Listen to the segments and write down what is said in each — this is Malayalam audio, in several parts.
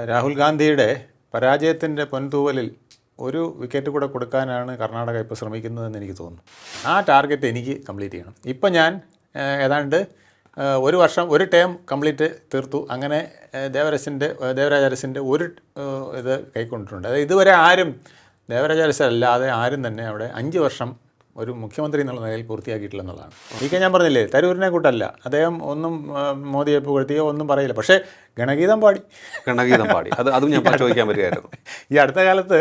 രാഹുൽ ഗാന്ധിയുടെ പരാജയത്തിന്റെ പൊൻതൂവലിൽ ഒരു വിക്കറ്റ് കൂടെ കൊടുക്കാനാണ് കർണാടക ഇപ്പോൾ ശ്രമിക്കുന്നതെന്ന് എനിക്ക് തോന്നുന്നു. ആ ടാർഗറ്റ് എനിക്ക് കംപ്ലീറ്റ് ചെയ്യണം. ഇപ്പം ഞാൻ ഏതാണ്ട് ഒരു വർഷം ഒരു ടേം കംപ്ലീറ്റ് തീർത്തു. അങ്ങനെ ദേവരസിന്റെ ഏഹ്, ഒരു ഇത് കൈക്കൊണ്ടിട്ടുണ്ട്. അതായത് ഇതുവരെ ആരും ദേവരാജ അല്ലാതെ ആരും തന്നെ അവിടെ അഞ്ച് വർഷം ഒരു മുഖ്യമന്ത്രി എന്നുള്ള നിലയിൽ പൂർത്തിയാക്കിയിട്ടില്ല എന്നുള്ളതാണ്. ഈ ഞാൻ പറഞ്ഞില്ലേ തരൂരിനെ കൂട്ടല്ല. അദ്ദേഹം ഒന്നും മോദിയെ പുകഴ്ത്തിയോ ഒന്നും പറയില്ല. പക്ഷേ ഗണഗീതം പാടി. ഗണഗീതം പാടി. അത് അതും ഞാൻ ചോദിക്കാൻ പറ്റുമായിരുന്നു ഈ അടുത്ത കാലത്ത്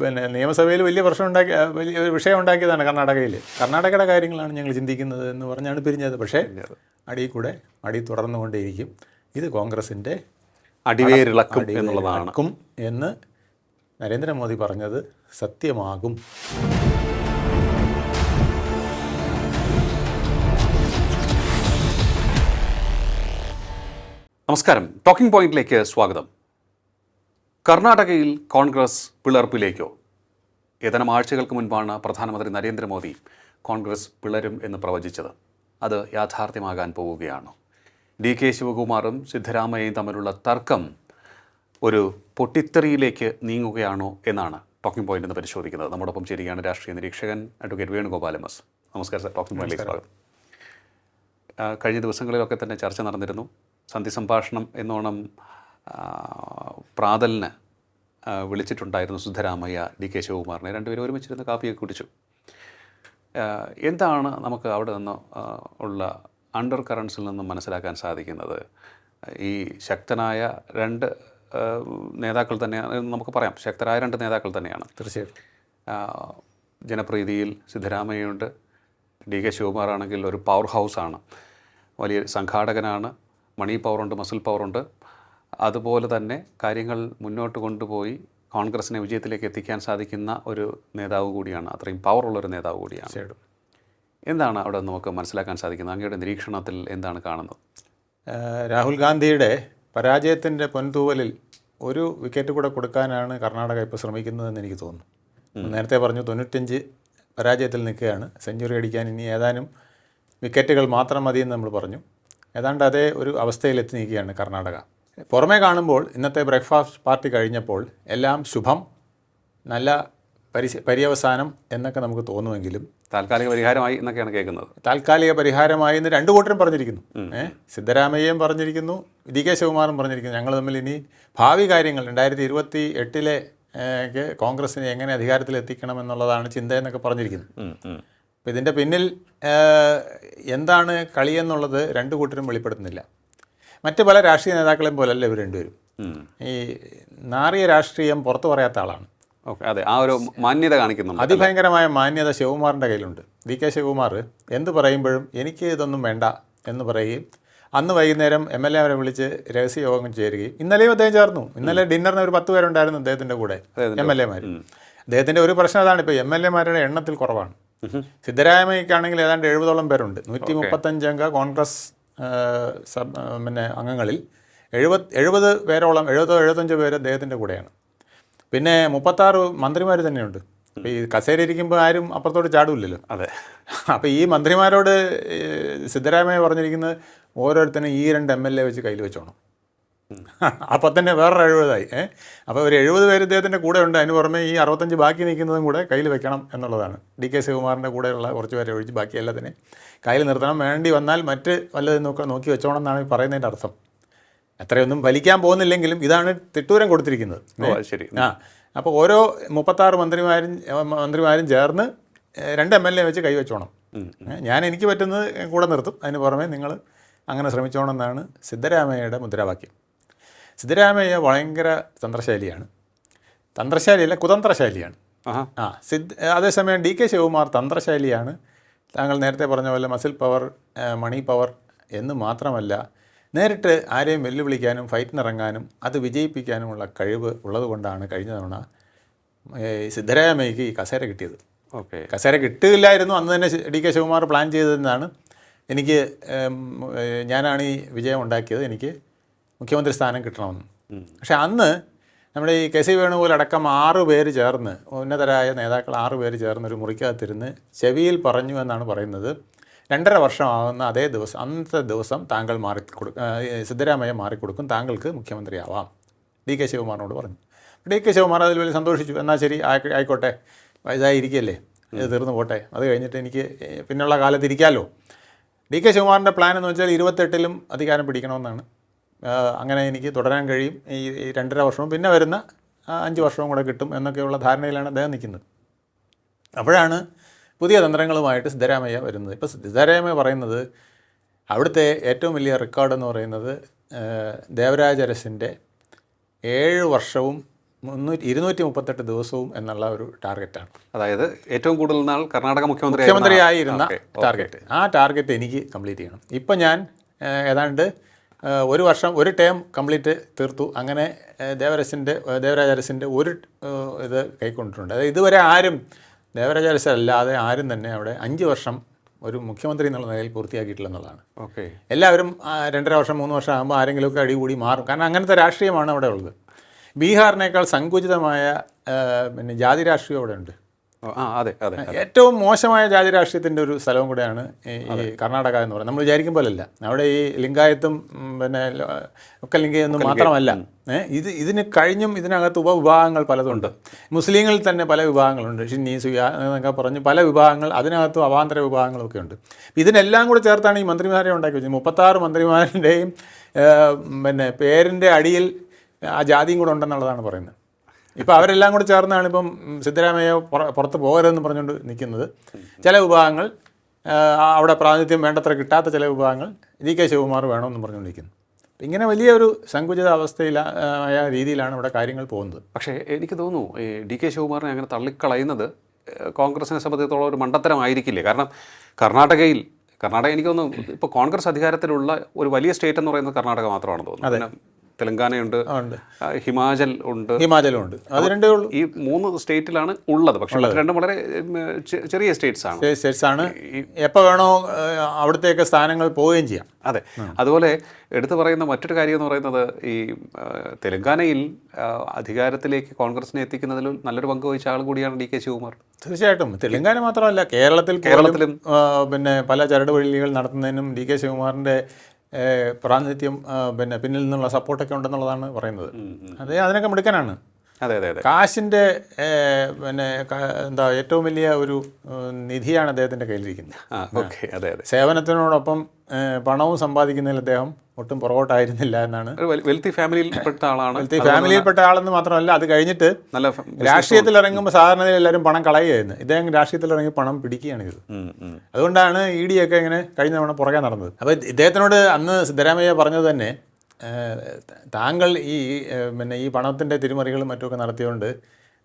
പിന്നെ നിയമസഭയിൽ വലിയ പ്രശ്നം ഉണ്ടാക്കി വലിയ ഒരു വിഷയം ഉണ്ടാക്കിയതാണ് കർണാടകയിൽ കർണാടകയുടെ കാര്യങ്ങളാണ് ഞങ്ങൾ ചിന്തിക്കുന്നത് എന്ന് പറഞ്ഞാണ് പിരിഞ്ഞത്. പക്ഷേ അടിയിൽ കൂടെ അടി തുടർന്നുകൊണ്ടേയിരിക്കും. ഇത് കോൺഗ്രസിന്റെ അടിവേരിളക്കും എന്നുള്ളതാണ്. എന്ന് നരേന്ദ്രമോദി പറഞ്ഞത് സത്യമാകും. നമസ്കാരം. ടോക്കിംഗ് പോയിന്റിലേക്ക് സ്വാഗതം. കർണാടകയിൽ കോൺഗ്രസ് പിളർപ്പിലേക്കോ? ഏതാനും ആഴ്ചകൾക്ക് മുൻപാണ് പ്രധാനമന്ത്രി നരേന്ദ്രമോദി കോൺഗ്രസ് പിളരും എന്ന് പ്രവചിച്ചത്. അത് യാഥാർത്ഥ്യമാകാൻ പോവുകയാണ്. ഡി കെ ശിവകുമാറും സിദ്ധരാമയ്യയും തമ്മിലുള്ള തർക്കം ഒരു പൊട്ടിത്തെറിയിലേക്ക് നീങ്ങുകയാണോ എന്നാണ് ടോക്കിംഗ് പോയിന്റ് എന്ന് പരിശോധിക്കുന്നത്. നമ്മോടൊപ്പം ചേരുകയാണ് രാഷ്ട്രീയ നിരീക്ഷകൻ അഡ്വക്കേറ്റ് വേണുഗോപാൽ എം എസ്. നമസ്കാരം സാർ ടോക്കിംഗ് പോയിന്റിലേക്ക് സ്വാഗതം. കഴിഞ്ഞ ദിവസങ്ങളിലൊക്കെ തന്നെ ചർച്ച നടന്നിരുന്നു. സന്ധി സംഭാഷണം എന്നോണം പ്രാതലിന് വിളിച്ചിട്ടുണ്ടായിരുന്നു സിദ്ധരാമയ്യ ഡി കെ ശിവകുമാറിനെ. രണ്ടുപേരും ഒരുമിച്ചിരുന്ന് കാപ്പിയൊക്കെ കുടിച്ചു. എന്താണ് നമുക്ക് അവിടെ നിന്ന് ഉള്ള അണ്ടർ കറൻസിൽ നിന്നും മനസ്സിലാക്കാൻ സാധിക്കുന്നത്? ഈ ശക്തനായ രണ്ട് നേതാക്കൾ തന്നെയാണ് നമുക്ക് പറയാം. ശക്തരായ രണ്ട് നേതാക്കൾ തന്നെയാണ്. തീർച്ചയായിട്ടും. ജനപ്രീതിയിൽ സിദ്ധരാമയ്യുണ്ട് ഡി കെ ശിവകുമാറാണെങ്കിൽ ഒരു പവർ ഹൗസാണ് വലിയ സംഘാടകനാണ്. മണി പവറുണ്ട് മസിൽ പവറുണ്ട്. അതുപോലെ തന്നെ കാര്യങ്ങൾ മുന്നോട്ട് കൊണ്ടുപോയി കോൺഗ്രസിനെ വിജയത്തിലേക്ക് എത്തിക്കാൻ സാധിക്കുന്ന ഒരു നേതാവ് കൂടിയാണ് അത്രയും പവറുള്ളൊരു നേതാവ് കൂടിയാണ്. എന്താണ് അവിടെ നമുക്ക് മനസ്സിലാക്കാൻ സാധിക്കുന്നത്? അങ്ങയുടെ നിരീക്ഷണത്തിൽ എന്താണ് കാണുന്നത്? രാഹുൽ ഗാന്ധിയുടെ പരാജയത്തിന്റെ പൊൻതൂവലിൽ ഒരു വിക്കറ്റ് കൂടെ കൊടുക്കാനാണ് കർണാടക ഇപ്പോൾ ശ്രമിക്കുന്നതെന്ന് എനിക്ക് തോന്നുന്നു. നേരത്തെ പറഞ്ഞു തൊണ്ണൂറ്റഞ്ച് പരാജയത്തിൽ നിൽക്കുകയാണ്. സെഞ്ചുറി അടിക്കാൻ ഇനി ഏതാനും വിക്കറ്റുകൾ മാത്രം മതിയെന്ന് നമ്മൾ പറഞ്ഞു. ഏതാണ്ട് അതേ ഒരു അവസ്ഥയിലെത്തി നിൽക്കുകയാണ് കർണാടക. പുറമേ കാണുമ്പോൾ ഇന്നത്തെ ബ്രേക്ക്ഫാസ്റ്റ് പാർട്ടി കഴിഞ്ഞപ്പോൾ എല്ലാം ശുഭം നല്ല പരി പര്യവസാനം എന്നൊക്കെ നമുക്ക് തോന്നുമെങ്കിലും താൽക്കാലിക പരിഹാരമായി എന്നൊക്കെയാണ് കേൾക്കുന്നത്. താൽക്കാലിക പരിഹാരമായി എന്ന് രണ്ടു കൂട്ടരും പറഞ്ഞിരിക്കുന്നു. ഏഹ് സിദ്ധരാമയ്യയും പറഞ്ഞിരിക്കുന്നു ഡി കെ. ശിവകുമാറും പറഞ്ഞിരിക്കുന്നു. ഞങ്ങൾ തമ്മിൽ ഇനി ഭാവി കാര്യങ്ങൾ രണ്ടായിരത്തി ഇരുപത്തി എട്ടിലെ കോൺഗ്രസിനെ എങ്ങനെ അധികാരത്തിൽ എത്തിക്കണം എന്നുള്ളതാണ് ചിന്ത എന്നൊക്കെ പറഞ്ഞിരിക്കുന്നത്. അപ്പോൾ ഇതിന്റെ പിന്നിൽ എന്താണ് കളിയെന്നുള്ളത് രണ്ടു കൂട്ടരും വെളിപ്പെടുത്തുന്നില്ല. മറ്റ് പല രാഷ്ട്രീയ നേതാക്കളെയും പോലല്ല ഇവർ രണ്ടുപേരും. ഈ നാറിയ രാഷ്ട്രീയം പുറത്തു പറയാത്ത ആളാണ്. ഓക്കെ അതെ ആ ഒരു മാന്യത കാണിക്കുന്നു അതിഭയങ്കരമായ മാന്യത ശിവകുമാറിന്റെ കയ്യിലുണ്ട്. വി കെ ശിവകുമാർ എന്ത് പറയുമ്പോഴും എനിക്ക് ഇതൊന്നും വേണ്ട എന്ന് പറയുകയും അന്ന് വൈകുന്നേരം എം എൽ എ അവരെ വിളിച്ച് രഹസ്യ യോഗം ചേരുകയും ഇന്നലെയും അദ്ദേഹം ചേർന്നു. ഇന്നലെ ഡിന്നറിന് ഒരു പത്ത് പേരുണ്ടായിരുന്നു അദ്ദേഹത്തിന്റെ കൂടെ എം എൽ എമാർ അദ്ദേഹത്തിന്റെ ഒരു പ്രശ്നം അതാണ് ഇപ്പോൾ എം എൽ എമാരുടെ എണ്ണത്തിൽ കുറവാണ്. സിദ്ധരാമയ്ക്കാണെങ്കിൽ ഏതാണ്ട് എഴുപതോളം പേരുണ്ട്. നൂറ്റി മുപ്പത്തഞ്ചംഗ കോൺഗ്രസ് പിന്നെ അംഗങ്ങളിൽ എഴുപത് എഴുപത് പേരോളം എഴുപതോ എഴുപത്തഞ്ചോ പേര് അദ്ദേഹത്തിന്റെ കൂടെയാണ്. പിന്നെ മുപ്പത്താറ് മന്ത്രിമാർ തന്നെയുണ്ട്. അപ്പോൾ ഈ കസേര ഇരിക്കുമ്പോൾ ആരും അപ്പുറത്തോട്ട് ചാടില്ലല്ലോ. അതെ. അപ്പോൾ ഈ മന്ത്രിമാരോട് സിദ്ധരാമയ്യ പറഞ്ഞിരിക്കുന്നത് ഓരോരുത്തരും ഈ രണ്ട് എം എൽ എ വെച്ച് കയ്യിൽ വെച്ചോണം. അപ്പോൾ തന്നെ വേറൊരു എഴുപതായി. ഏഹ് അപ്പോൾ ഒരു എഴുപത് പേര് ഇദ്ദേഹത്തിന്റെ കൂടെ ഉണ്ട്. അതിന് പുറമെ ഈ അറുപത്തഞ്ച് ബാക്കി നിൽക്കുന്നതും കൂടെ കയ്യിൽ വെക്കണം എന്നുള്ളതാണ്. ഡി കെ ശിവകുമാറിന്റെ കൂടെയുള്ള കുറച്ച് പേരെ ഒഴിച്ച് ബാക്കി എല്ലാത്തിനെ കയ്യിൽ നിർത്തണം. വേണ്ടി വന്നാൽ മറ്റ് വല്ലതും നോക്കി നോക്കി വെച്ചോണം എന്നാണ് ഈ പറയുന്നതിന്റെ അർത്ഥം. അത്രയൊന്നും വലിക്കാൻ പോകുന്നില്ലെങ്കിലും ഇതാണ് തിട്ടൂരം കൊടുത്തിരിക്കുന്നത്. ശരി. ആ. അപ്പോൾ ഓരോ മുപ്പത്താറ് മന്ത്രിമാരും മന്ത്രിമാരും ചേർന്ന് ഏ, രണ്ട് എം എൽ എ വെച്ച് കൈവച്ചോണം വെച്ചോണം. ഞാൻ എനിക്ക് പറ്റുന്നത് കൂടെ നിർത്തും. അതിന് പുറമെ നിങ്ങൾ അങ്ങനെ ശ്രമിച്ചോണമെന്നാണ് സിദ്ധരാമയ്യയുടെ മുദ്രാവാക്യം. സിദ്ധരാമയ്യ ഭയങ്കര തന്ത്രശാലിയാണ്. തന്ത്രശാലിയല്ല കുതന്ത്രശാലിയാണ്. ആ സിദ്ധ അതേസമയം ഡി കെ ശിവകുമാർ തന്ത്രശാലിയാണ്. താങ്കൾ നേരത്തെ പറഞ്ഞ പോലെ മസിൽ പവർ മണി പവർ എന്ന് മാത്രമല്ല നേരിട്ട് ആരെയും വെല്ലുവിളിക്കാനും ഫൈറ്റിനിറങ്ങാനും അത് വിജയിപ്പിക്കാനുമുള്ള കഴിവ് ഉള്ളതുകൊണ്ടാണ് കഴിഞ്ഞ തവണ സിദ്ധരാമയ്യക്ക് ഈ കസേര കിട്ടിയത്. ഓക്കെ. കസേര കിട്ടില്ലായിരുന്നു അന്ന് തന്നെ ഡി കെ ശിവകുമാർ പ്ലാൻ ചെയ്തതെന്നാണ് എനിക്ക് ഞാനാണ് ഈ വിജയം ഉണ്ടാക്കിയത്. എനിക്ക് മുഖ്യമന്ത്രി സ്ഥാനം കിട്ടണമെന്ന്. പക്ഷേ അന്ന് നമ്മുടെ ഈ കെ സി വേണുപോലെ അടക്കം ആറ് പേര് ചേർന്ന് ഉന്നതരായ നേതാക്കൾ ആറ് പേര് ചേർന്ന് ഒരു മുറിക്കകത്തിരുന്ന് ചെവിയിൽ പറഞ്ഞു എന്നാണ് പറയുന്നത്. രണ്ടര വർഷമാകുന്ന അതേ ദിവസം അന്നത്തെ ദിവസം താങ്കൾ മാറി കൊടു ആ, സിദ്ധരാമയ്യ മാറിക്കൊടുക്കും. താങ്കൾക്ക് മുഖ്യമന്ത്രിയാവാം. ഡി കെ ശിവകുമാറിനോട് പറഞ്ഞു. ഡി കെ ശിവകുമാർ അതിൽ വലിയ സന്തോഷിച്ചു. എന്നാൽ ശരി ആയിക്കോ- ആയിക്കോട്ടെ വയസ്സായിരിക്കല്ലേ ഇത് തീർന്നു പോട്ടെ. അത് കഴിഞ്ഞിട്ട് എനിക്ക് പിന്നുള്ള കാലത്ത് ഇരിക്കാമല്ലോ ഡി കെ ശിവകുമാറിന്റെ പ്ലാൻ എന്ന് വെച്ചാൽ ഇരുപത്തെട്ടിലും അധികാരം പിടിക്കണമെന്നാണ്. അങ്ങനെ എനിക്ക് തുടരാൻ കഴിയും. ഈ രണ്ടര വർഷവും പിന്നെ വരുന്ന അഞ്ച് വർഷവും കൂടെ കിട്ടും എന്നൊക്കെയുള്ള ധാരണയിലാണ് അദ്ദേഹം നിൽക്കുന്നത്. അപ്പോഴാണ് പുതിയ തന്ത്രങ്ങളുമായിട്ട് സിദ്ധരാമയ്യ വരുന്നത്. ഇപ്പോൾ സിദ്ധരാമയ്യ പറയുന്നത് അവിടുത്തെ ഏറ്റവും വലിയ റെക്കോർഡ് എന്ന് പറയുന്നത് ദേവരാജരസിന്റെ ഏഴ് വർഷവും മുന്നൂറ്റി ഇരുന്നൂറ്റി മുപ്പത്തെട്ട് ദിവസവും എന്നുള്ള ഒരു ടാർഗറ്റാണ് അതായത് ഏറ്റവും കൂടുതൽ നാൾ കർണാടക മുഖ്യമന്ത്രി മുഖ്യമന്ത്രിയായിരുന്ന ടാർഗറ്റ് ആ ടാർഗറ്റ് എനിക്ക് കംപ്ലീറ്റ് ചെയ്യണം. ഇപ്പം ഞാൻ ഏതാണ്ട് ഒരു വർഷം ഒരു ടേം കംപ്ലീറ്റ് തീർത്തു. അങ്ങനെ ദേവരസിന്റെ ഏഹ്, ഒരു ഇത് കൈക്കൊണ്ടിട്ടുണ്ട്. അതായത് ഇതുവരെ ആരും ദേവരാജ അരസ് അല്ലാതെ ആരും തന്നെ അവിടെ അഞ്ച് വർഷം ഒരു മുഖ്യമന്ത്രി എന്നുള്ള നിലയിൽ പൂർത്തിയാക്കിയിട്ടില്ല എന്നുള്ളതാണ്. ഓക്കെ. എല്ലാവരും രണ്ടര വർഷം മൂന്ന് വർഷം ആകുമ്പോൾ ആരെങ്കിലുമൊക്കെ അടികൂടി മാറും. കാരണം അങ്ങനത്തെ രാഷ്ട്രീയമാണ് അവിടെ ഉള്ളത്. ബീഹാറിനേക്കാൾ സങ്കുചിതമായ പിന്നെ ജാതി രാഷ്ട്രീയം അവിടെ ഉണ്ട്. ഏറ്റവും മോശമായ ജാതി രാഷ്ട്രീയത്തിന്റെ ഒരു സ്ഥലവും കൂടെയാണ് ഈ കർണാടക എന്ന് പറയുന്നത്. നമ്മൾ വിചാരിക്കും അല്ല അവിടെ ഈ ലിംഗായത്തും പിന്നെ ഒക്കെ ഒക്കെ ലിംഗയൊന്നും മാത്രമല്ല. ഇത് ഇതിന് കഴിഞ്ഞും ഇതിനകത്ത് ഉപവിഭാഗങ്ങൾ പലതുണ്ട്. മുസ്ലിങ്ങളിൽ തന്നെ പല വിഭാഗങ്ങളുണ്ട്. ഷിന്നി സുയ എന്നൊക്കെ പറഞ്ഞ് പല വിഭാഗങ്ങൾ അതിനകത്തും അവാന്തര വിഭാഗങ്ങളൊക്കെ ഉണ്ട്. ഇതിനെല്ലാം കൂടെ ചേർത്താണ് ഈ മന്ത്രിമാരെ ഉണ്ടാക്കി വെച്ചത്. മുപ്പത്താറ് മന്ത്രിമാരുടെയും പിന്നെ പേരിന്റെ അടിയിൽ ആ ജാതിയും കൂടെ ഉണ്ടെന്നുള്ളതാണ് പറയുന്നത്. ഇപ്പോൾ അവരെല്ലാം കൂടെ ചേർന്നാണ് ഇപ്പം സിദ്ധരാമയ്യ പുറ- പുറത്ത് പോകരുതെന്ന് പറഞ്ഞുകൊണ്ട് നിൽക്കുന്നത്. ചില വിഭാഗങ്ങൾ അവിടെ പ്രാതിനിധ്യം വേണ്ടത്ര കിട്ടാത്ത ചില വിഭാഗങ്ങൾ ഡി കെ ശിവകുമാർ വേണമെന്ന് പറഞ്ഞുകൊണ്ട് നിൽക്കുന്നു. ഇങ്ങനെ വലിയൊരു സങ്കുചിത അവസ്ഥയിലായ രീതിയിലാണ് ഇവിടെ കാര്യങ്ങൾ പോകുന്നത്. പക്ഷേ എനിക്ക് തോന്നുന്നു ഈ ഡി കെ ശിവകുമാറിനെ അങ്ങനെ തള്ളിക്കളയുന്നത് കോൺഗ്രസിനെ സംബന്ധിച്ചിടത്തോളം ഒരു മണ്ടത്തരമായിരിക്കില്ലേ? കാരണം കർണാടകയിൽ കർണാടക എനിക്ക് തോന്നുന്നു ഇപ്പോൾ കോൺഗ്രസ് അധികാരത്തിലുള്ള ഒരു വലിയ സ്റ്റേറ്റ് എന്ന് പറയുന്നത് കർണാടക മാത്രമാണെന്ന് തോന്നുന്നു. തെലങ്കാനയുണ്ട്. ഹിമാചൽ ഉണ്ട്. ഹിമാചലുണ്ട് അത് രണ്ടേ ഉള്ളൂ. ഈ മൂന്ന് സ്റ്റേറ്റിലാണ് ഉള്ളത്. പക്ഷേ രണ്ടും വളരെ ചെറിയ സ്റ്റേറ്റ്സ് ആണ്. സ്റ്റേറ്റ്സ് ആണ്. എപ്പോൾ വേണോ അവിടുത്തെയൊക്കെ അവിടത്തേക്ക് സ്ഥാനങ്ങൾ പോവുകയും ചെയ്യാം. അതെ. അതുപോലെ എടുത്തു പറയുന്ന മറ്റൊരു കാര്യം എന്ന് പറയുന്നത് ഈ തെലങ്കാനയിൽ അധികാരത്തിലേക്ക് കോൺഗ്രസിനെ എത്തിക്കുന്നതിൽ നല്ലൊരു പങ്ക് വഹിച്ച ആൾ കൂടിയാണ് ഡി കെ ശിവകുമാർ. തീർച്ചയായിട്ടും. തെലങ്കാന മാത്രമല്ല കേരളത്തിൽ കേരളത്തിലും. പിന്നെ പല ചരട് വഴികൾ നടത്തുന്നതിനും ഡി കെ ശിവകുമാറിന്റെ പ്രാതിനിധ്യം പിന്നെ പിന്നിൽ നിന്നുള്ള സപ്പോർട്ടൊക്കെ ഉണ്ടെന്നുള്ളതാണ് പറയുന്നത്. അത് അതിനൊക്കെ മിടുക്കനാണ്. അതെ അതെ അതെ. കാശിന്റെ പിന്നെ എന്താ ഏറ്റവും വലിയ ഒരു നിധിയാണ് അദ്ദേഹത്തിന്റെ കയ്യിലിരിക്കുന്നത്. ഓക്കെ അതെ അതെ. സേവനത്തിനോടൊപ്പം പണവും സമ്പാദിക്കുന്നതിൽ അദ്ദേഹം ഒട്ടും പുറകോട്ടായിരുന്നില്ല എന്നാണ്. വെൽത്തി ഫാമിലിയിൽപ്പെട്ട ആളാണ്. വെൽത്തി ഫാമിലിയിൽപ്പെട്ട ആളെന്ന് മാത്രമല്ല അത് കഴിഞ്ഞിട്ട് നല്ല രാഷ്ട്രീയത്തിൽ ഇറങ്ങുമ്പോൾ സാധാരണ എല്ലാവരും പണം കളയുകയായിരുന്നു. ഇദ്ദേഹം രാഷ്ട്രീയത്തിൽ ഇറങ്ങി പണം പിടിക്കുകയാണ് ഉം. അതുകൊണ്ടാണ് ഇ ഡി ഒക്കെ ഇങ്ങനെ കഴിഞ്ഞ തവണ പുറകെ നടന്നത്. അപ്പോൾ ഇദ്ദേഹത്തിനോട് അന്ന് സിദ്ധരാമയ്യ പറഞ്ഞത് തന്നെ താങ്കൾ ഈ പിന്നെ ഈ പണത്തിന്റെ തിരിമറികളും മറ്റുമൊക്കെ നടത്തിയതുകൊണ്ട്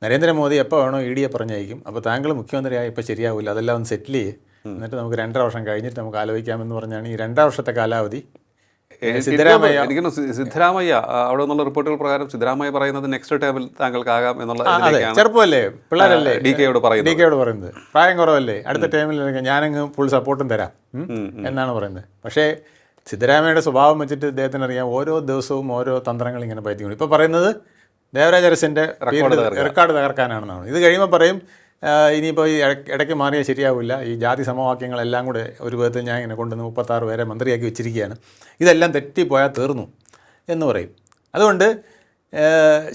നരേന്ദ്രമോദി എപ്പോൾ വേണോ ഇ ഡിയെ പറഞ്ഞയക്കും. അപ്പോൾ താങ്കൾ മുഖ്യമന്ത്രിയായി ഇപ്പോൾ ശരിയാവില്ല അതെല്ലാം ഒന്ന് സെറ്റിൽ ചെയ്യ്. എന്നിട്ട് നമുക്ക് രണ്ടര വർഷം കഴിഞ്ഞിട്ട് നമുക്ക് ആലോചിക്കാമെന്ന് പറഞ്ഞാണ് ഈ രണ്ടര വർഷത്തെ കാലാവധി. സിദ്ധരാമയ്യ എനിക്ക് സിദ്ധരാമയ്യ അവിടെ നിന്നുള്ള റിപ്പോർട്ടുകൾ പ്രകാരം സിദ്ധരാമയ്യ പറയുന്നത് നെക്സ്റ്റ് ടേമിൽ താങ്കൾക്കാകാം എന്നുള്ള ചെറുപ്പമല്ലേ? പിള്ളേരല്ലേ? ഡി കെയോട് ഡി കെയോട് പറയുന്നത്. പ്രായം കുറവല്ലേ? അടുത്ത ടൈമിൽ ഞാനങ്ങ് ഫുൾ സപ്പോർട്ടും തരാം. എന്നാണ് പറയുന്നത്. പക്ഷേ സിദ്ധരാമയ്യയുടെ സ്വഭാവം വെച്ചിട്ട് ഇദ്ദേഹത്തിന് അറിയാം ഓരോ ദിവസവും ഓരോ തന്ത്രങ്ങൾ ഇങ്ങനെ പയറ്റിക്കൊണ്ട് ഇപ്പോൾ പറയുന്നത് ദേവരാജ അരസിന്റെ റെക്കോർഡ് തകർക്കാനാണെന്നാണ്. ഇത് കഴിയുമ്പോൾ പറയും ഇനിയിപ്പോൾ ഈ ഇടയ്ക്ക് മാറിയാൽ ശരിയാവില്ല. ഈ ജാതി സമവാക്യങ്ങളെല്ലാം കൂടെ ഒരു വിധത്തിൽ ഞാൻ ഇങ്ങനെ കൊണ്ടുവന്ന് മുപ്പത്താറ് പേരെ മന്ത്രിയാക്കി വെച്ചിരിക്കുകയാണ്. ഇതെല്ലാം തെറ്റിപ്പോയാൽ തീർന്നു എന്ന് പറയും. അതുകൊണ്ട്